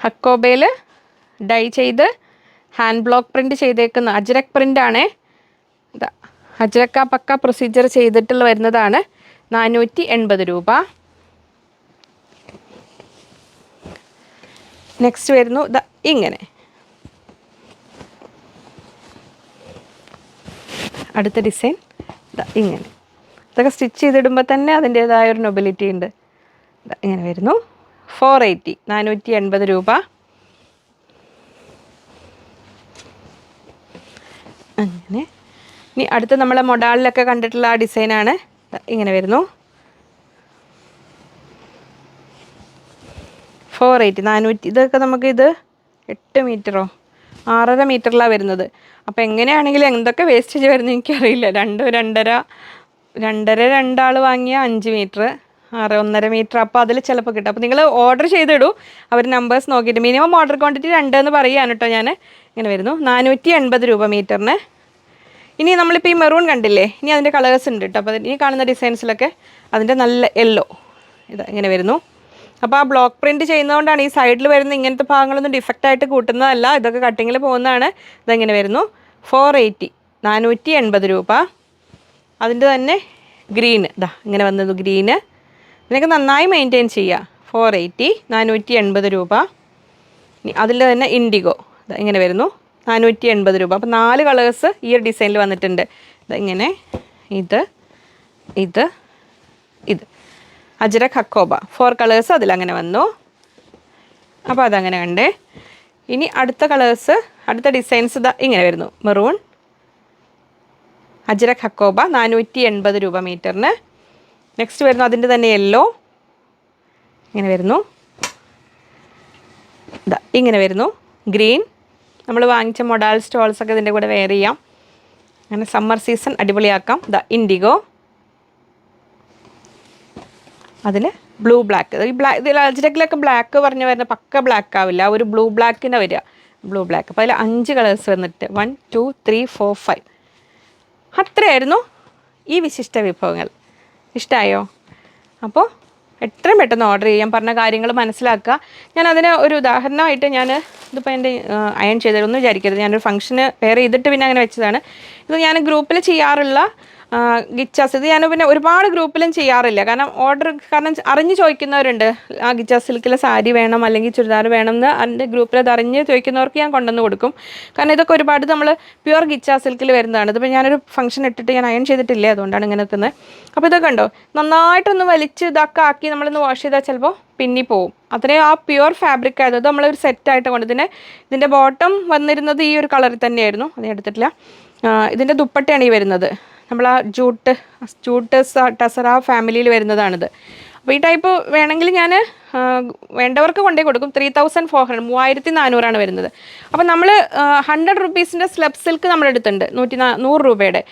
ഹക്കോബയിൽ ഡൈ ചെയ്ത് ഹാൻഡ് ബ്ലോക്ക് പ്രിന്റ് ചെയ്തേക്കുന്ന അജ്രക് പ്രിന്റാണേ ഇതാ അജ്രക്ക പക്ക പ്രൊസീജിയർ ചെയ്തിട്ടുള്ള വരുന്നതാണ്. നാനൂറ്റി എൺപത് രൂപ. നെക്സ്റ്റ് വരുന്നു ദ ഇങ്ങനെ. അടുത്ത ഡിസൈൻ ഇങ്ങനെ. ഇതൊക്കെ സ്റ്റിച്ച് ചെയ്തിടുമ്പോൾ തന്നെ അതിന്റേതായ ഒരു നൊബിലിറ്റി ഉണ്ട്. ഇങ്ങനെ വരുന്നു? ഫോർ എയ്റ്റി നാനൂറ്റി എൺപത് രൂപ. അങ്ങനെ. ഇനി അടുത്ത് നമ്മളെ മൊഡാളിലൊക്കെ കണ്ടിട്ടുള്ള ആ ഡിസൈനാണ്. ഇങ്ങനെ വരുന്നു. ഫോർ എയ്റ്റി നാനൂറ്റി ഇതൊക്കെ ഇത് എട്ട് മീറ്ററോ? ആറര മീറ്ററിലാണ് വരുന്നത്. അപ്പോൾ എങ്ങനെയാണെങ്കിലും എന്തൊക്കെ വേസ്റ്റേജ് വരുന്നത് എനിക്കറിയില്ല. രണ്ട് രണ്ടര രണ്ടര രണ്ടാൾ വാങ്ങിയ അഞ്ച് മീറ്റർ ആറ് ഒന്നര മീറ്റർ. അപ്പോൾ അതിൽ ചിലപ്പോൾ കിട്ടും. അപ്പോൾ നിങ്ങൾ ഓർഡർ ചെയ്തിടൂ. അവർ നമ്പേഴ്സ് നോക്കിയിട്ട് മിനിമം ഓർഡർ ക്വാണ്ടിറ്റി രണ്ട് എന്ന് പറയുകയാണ് കേട്ടോ ഞാൻ ഇങ്ങനെ വരുന്നു. നാനൂറ്റി എൺപത് രൂപ മീറ്ററിന്. ഇനി നമ്മളിപ്പോൾ ഈ മെറൂൺ കണ്ടില്ലേ? ഇനി അതിന്റെ കളേഴ്സ് ഉണ്ട് കേട്ടോ. അപ്പോൾ ഇനി കാണുന്ന ഡിസൈൻസിലൊക്കെ അതിന്റെ നല്ല യെല്ലോ ഇതാ ഇങ്ങനെ വരുന്നു. അപ്പോൾ ആ ബ്ലോക്ക് പ്രിന്റ് ചെയ്യുന്നതുകൊണ്ടാണ് ഈ സൈഡിൽ വരുന്ന ഇങ്ങനത്തെ ഭാഗങ്ങളൊന്നും ഡിഫക്റ്റ് ആയിട്ട് കൂട്ടുന്നതല്ല. ഇതൊക്കെ കട്ടിങ്ങിൽ പോകുന്നതാണ്. ഇതെങ്ങനെ വരുന്നു. ഫോർ എയ്റ്റി നാനൂറ്റി എൺപത് രൂപ. അതിന്റെ തന്നെ ഗ്രീന് ഇതാ ഇങ്ങനെ വന്നത് ഗ്രീന് ഇതിനൊക്കെ നന്നായി മെയിന്റെയിൻ ചെയ്യുക ഫോർ എയ്റ്റി നാനൂറ്റി എൺപത് രൂപ അതിൽ തന്നെ ഇൻഡിഗോ ഇങ്ങനെ വരുന്നു. നാനൂറ്റി എൺപത് രൂപ. അപ്പോൾ നാല് കളേഴ്സ് ഈ ഒരു ഡിസൈനിൽ വന്നിട്ടുണ്ട്. ഇതിങ്ങനെ ഇത് ഇത് ഇത്. അജര കക്കോബ. ഫോർ കളേഴ്സ് അതിലങ്ങനെ വന്നു. അപ്പോൾ അതങ്ങനെ കണ്ടേ. ഇനി അടുത്ത കളേഴ്സ് അടുത്ത ഡിസൈൻസ് ഇതാ ഇങ്ങനെ വരുന്നു. മെറൂൺ അജര കക്കോബ നാനൂറ്റി എൺപത് രൂപ മീറ്ററിന് നെക്സ്റ്റ് വരുന്നു അതിന്റെ തന്നെ യെല്ലോ ഇങ്ങനെ വരുന്നു. ഇതാ ഇങ്ങനെ വരുന്നു. ഗ്രീൻ നമ്മൾ വാങ്ങിച്ച മൊഡാൽ സ്റ്റോൾസ് ഒക്കെ ഇതിന്റെ കൂടെ വെയർ ചെയ്യാം. അങ്ങനെ സമ്മർ സീസൺ അടിപൊളിയാക്കാം. ദ ഇൻഡിഗോ അതിൽ ബ്ലൂ ബ്ലാക്ക് ഈ ബ്ലാക്ക് ഇതിൽ അൽജിറ്റക്കിലൊക്കെ ബ്ലാക്ക് പറഞ്ഞ് വരുന്ന പക്ക ബ്ലാക്ക് ആവില്ല. ഒരു ബ്ലൂ ബ്ലാക്കിന്റെ വരിക. ബ്ലൂ ബ്ലാക്ക് അപ്പോൾ അതിൽ അഞ്ച് കളേഴ്സ് വന്നിട്ട് one two three four five അത്രയായിരുന്നു ഈ വിശിഷ്ട വിഭവങ്ങൾ. ഇഷ്ടമായോ അപ്പോൾ എത്രയും പെട്ടെന്ന് ഓർഡർ ചെയ്യാൻ പറഞ്ഞ കാര്യങ്ങൾ മനസ്സിലാക്കുക. ഞാൻ അതിന് ഒരു ഉദാഹരണമായിട്ട് ഞാൻ ഇതിപ്പോൾ എന്റെ അയൺ ചെയ്തതൊന്നും വിചാരിക്കരുത്. ഞാനൊരു ഫംഗ്ഷന് വേറെ ചെയ്തിട്ട് പിന്നെ അങ്ങനെ വെച്ചതാണ്. ഇത് ഞാൻ ഗ്രൂപ്പിൽ ചെയ്യാറുള്ള ഗിച്ചാസ്. ഇത് ഞാൻ പിന്നെ ഒരുപാട് ഗ്രൂപ്പിലും ചെയ്യാറില്ല. കാരണം ഓർഡർ കാരണം അറിഞ്ഞ് ചോദിക്കുന്നവരുണ്ട്. ആ ഗിച്ചാ സിൽക്കിലെ സാരി വേണം അല്ലെങ്കിൽ ചുരിദാർ വേണം എന്ന് എന്റെ ഗ്രൂപ്പിൽ അത് അറിഞ്ഞ് ചോദിക്കുന്നവർക്ക് ഞാൻ കൊണ്ടുവന്ന് കൊടുക്കും. കാരണം ഇതൊക്കെ ഒരുപാട് നമ്മൾ പ്യുവർ ഗിച്ചാ സിൽക്കിൽ വരുന്നതാണ്. ഇതിപ്പോൾ ഞാനൊരു ഫംഗ്ഷൻ ഇട്ടിട്ട് ഞാൻ അയൺ ചെയ്തിട്ടില്ല? അതുകൊണ്ടാണ് ഇങ്ങനെ നിൽക്കുന്നത് അപ്പോൾ ഇതൊക്കെ ഉണ്ടോ നന്നായിട്ടൊന്ന് വലിച്ച് ഇതൊക്കെ ആക്കി നമ്മളൊന്ന് വാഷ് ചെയ്താൽ ചിലപ്പോൾ പിന്നി പോവും. അത്രയും ആ പ്യുവർ ഫാബ്രിക് ആയത്. അത് നമ്മളൊരു സെറ്റായിട്ട് കൊണ്ട് ഇതിനെ ഇതിന്റെ ബോട്ടം വന്നിരുന്നത് ഈ ഒരു കളറിൽ തന്നെയായിരുന്നു. അത് എടുത്തിട്ടില്ല. ഇതിന്റെ ദുപ്പട്ടയാണ് ഈ വരുന്നത്. നമ്മൾ ആ ജൂട്ട് ജൂട്ട് ടസറ ഫാമിലിയിൽ വരുന്നതാണിത്. അപ്പോൾ ഈ ടൈപ്പ് വേണമെങ്കിൽ ഞാൻ വേണ്ടവർക്ക് കൊണ്ടേ കൊടുക്കും. ത്രീ തൗസൻഡ് ഫോർ ഹൺഡ്രഡ് മൂവായിരത്തി നാനൂറാണ് വരുന്നത് അപ്പോൾ നമ്മൾ ഹൺഡ്രഡ് റുപ്പീസിന്റെ സ്ലബ് സിൽക്ക് നമ്മൾ എടുത്തിട്ടുണ്ട് നൂറ്റി നൂറ് രൂപയുടെ.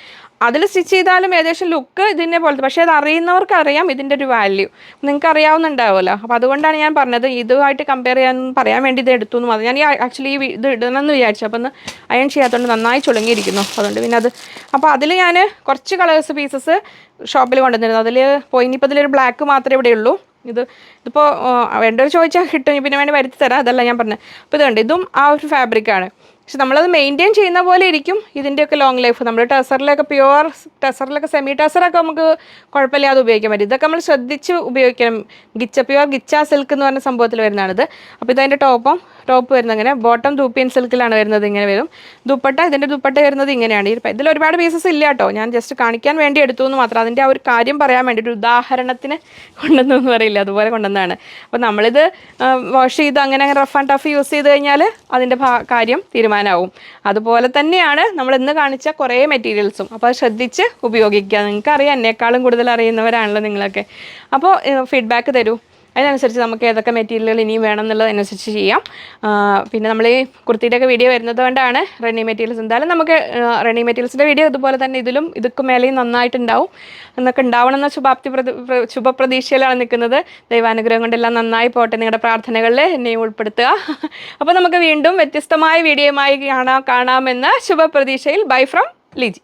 അതിൽ സ്റ്റിച്ച് ചെയ്താലും ഏകദേശം ലുക്ക് ഇതിനെ പോലത്തെ പക്ഷേ അത് അറിയുന്നവർക്ക് അറിയാം ഇതിന്റെ ഒരു വാല്യൂ നിങ്ങൾക്ക് അറിയാവുന്നുണ്ടാവുമല്ലോ. അപ്പോൾ അതുകൊണ്ടാണ് ഞാൻ പറഞ്ഞത് ഇതുമായിട്ട് കമ്പയർ ചെയ്യാൻ പറയാൻ വേണ്ടി ഇത് എടുത്തു എന്ന് പറഞ്ഞു ഞാൻ ഈ ആക്ച്വലി ഈ ഇത് ഇടണമെന്ന് വിചാരിച്ചു. ഒന്ന് അയൺ ചെയ്യാത്തതുകൊണ്ട് നന്നായി ചുളുങ്ങിയിരിക്കുന്നു. അതുകൊണ്ട് പിന്നെ അത് അപ്പോൾ അതിൽ ഞാൻ കുറച്ച് കളേഴ്സ് പീസസ് ഷോപ്പിൽ കൊണ്ടുവന്നിരുന്നു. അതിൽ പോയി ഇനിയിപ്പോൾ ഇതിലൊരു ബ്ലാക്ക് മാത്രമേ ഇവിടെ ഉള്ളൂ. ഇത് ഇതിപ്പോൾ വേണ്ടവർ ചോദിച്ചാൽ കിട്ടും. പിന്നെ വേണ്ടി വരുത്തി തരാം. അതല്ല ഞാൻ പറഞ്ഞത്. അപ്പോൾ ഇതുണ്ട്. ഇതും ആ ഒരു ഫാബ്രിക്കാണ് പക്ഷെ നമ്മളത് മെയിന്റെയിൻ ചെയ്യുന്ന പോലെ ഇരിക്കും. ഇതിന്റെയൊക്കെ ലോങ് ലൈഫ് നമ്മൾ ടെസറിലൊക്കെ പ്യുവർ ടെസറിലൊക്കെ സെമി ടെസറൊക്കെ നമുക്ക് കുഴപ്പമില്ലാതെ ഉപയോഗിക്കാൻ പറ്റും. ഇതൊക്കെ നമ്മൾ ശ്രദ്ധിച്ച് ഉപയോഗിക്കണം. ഗിച്ച പ്യുവർ ഗിച്ച സിൽക്ക് എന്ന് പറഞ്ഞ സംഭവത്തിൽ വരുന്നതാണിത്. അപ്പോൾ ഇതതിന്റെ ടോപ്പും ടോപ്പ് വരുന്നത് ഇങ്ങനെ ബോട്ടം ദൂപ്പിയൻ സിൽക്കിലാണ് വരുന്നത് ഇങ്ങനെ വരും. ദുപ്പട്ട ഇതിന്റെ ദുപ്പട്ട വരുന്നത് ഇങ്ങനെയാണ്. ഇതിൽ ഒരുപാട് പീസസ് ഇല്ല കേട്ടോ. ഞാൻ ജസ്റ്റ് കാണിക്കാൻ വേണ്ടി എടുത്തു എന്ന് മാത്രം. അതിന്റെ ആ ഒരു കാര്യം പറയാൻ വേണ്ടി ഒരു ഉദാഹരണത്തിന് കൊണ്ടുവന്നു എന്ന് പറയില്ല. അതുപോലെ കൊണ്ടുവന്നതാണ്. അപ്പോൾ നമ്മളിത് വാഷ് ചെയ്ത് അങ്ങനെ റഫ് ആൻഡ് ടഫ് യൂസ് ചെയ്ത് കഴിഞ്ഞാൽ അതിന്റെ കാര്യം കാര്യം തീരുമാനമാവും അതുപോലെ തന്നെയാണ് നമ്മൾ ഇന്ന് കാണിച്ച കുറേ മെറ്റീരിയൽസും. അപ്പോൾ അത് ശ്രദ്ധിച്ച് ഉപയോഗിക്കുക. നിങ്ങൾക്ക് അറിയാം എന്നെക്കാളും കൂടുതൽ അറിയുന്നവരാണല്ലോ നിങ്ങളൊക്കെ. അപ്പോൾ ഫീഡ്ബാക്ക് തരൂ. അതിനനുസരിച്ച് നമുക്ക് ഏതൊക്കെ മെറ്റീരിയലുകൾ ഇനിയും വേണം എന്നുള്ളതനുസരിച്ച് ചെയ്യാം. പിന്നെ നമ്മൾ ഈ കുർത്തിയുടെയൊക്കെ വീഡിയോ വരുന്നത് കൊണ്ടാണ് റണ്ണി മെറ്റീരിയൽസ് എന്തായാലും നമുക്ക് റണ്ണി മെറ്റീരിയൽസിന്റെ വീഡിയോ ഇതുപോലെ തന്നെ ഇതിലും ഇതൊക്കെ മേലെയും നന്നായിട്ടുണ്ടാവും. എന്നൊക്കെ ഉണ്ടാവണം എന്ന ശുഭാപ്തി ശുഭപ്രതീക്ഷയിലാണ് നിൽക്കുന്നത്. ദൈവാനുഗ്രഹം കൊണ്ടെല്ലാം നന്നായി പോട്ടെ നിങ്ങളുടെ പ്രാർത്ഥനകളിൽ എന്നെയും ഉൾപ്പെടുത്തുക. അപ്പോൾ നമുക്ക് വീണ്ടും വ്യത്യസ്തമായ വീഡിയോയുമായി കാണാം കാണാമെന്ന ശുഭപ്രതീക്ഷയിൽ ബൈ ഫ്രം ലിജി.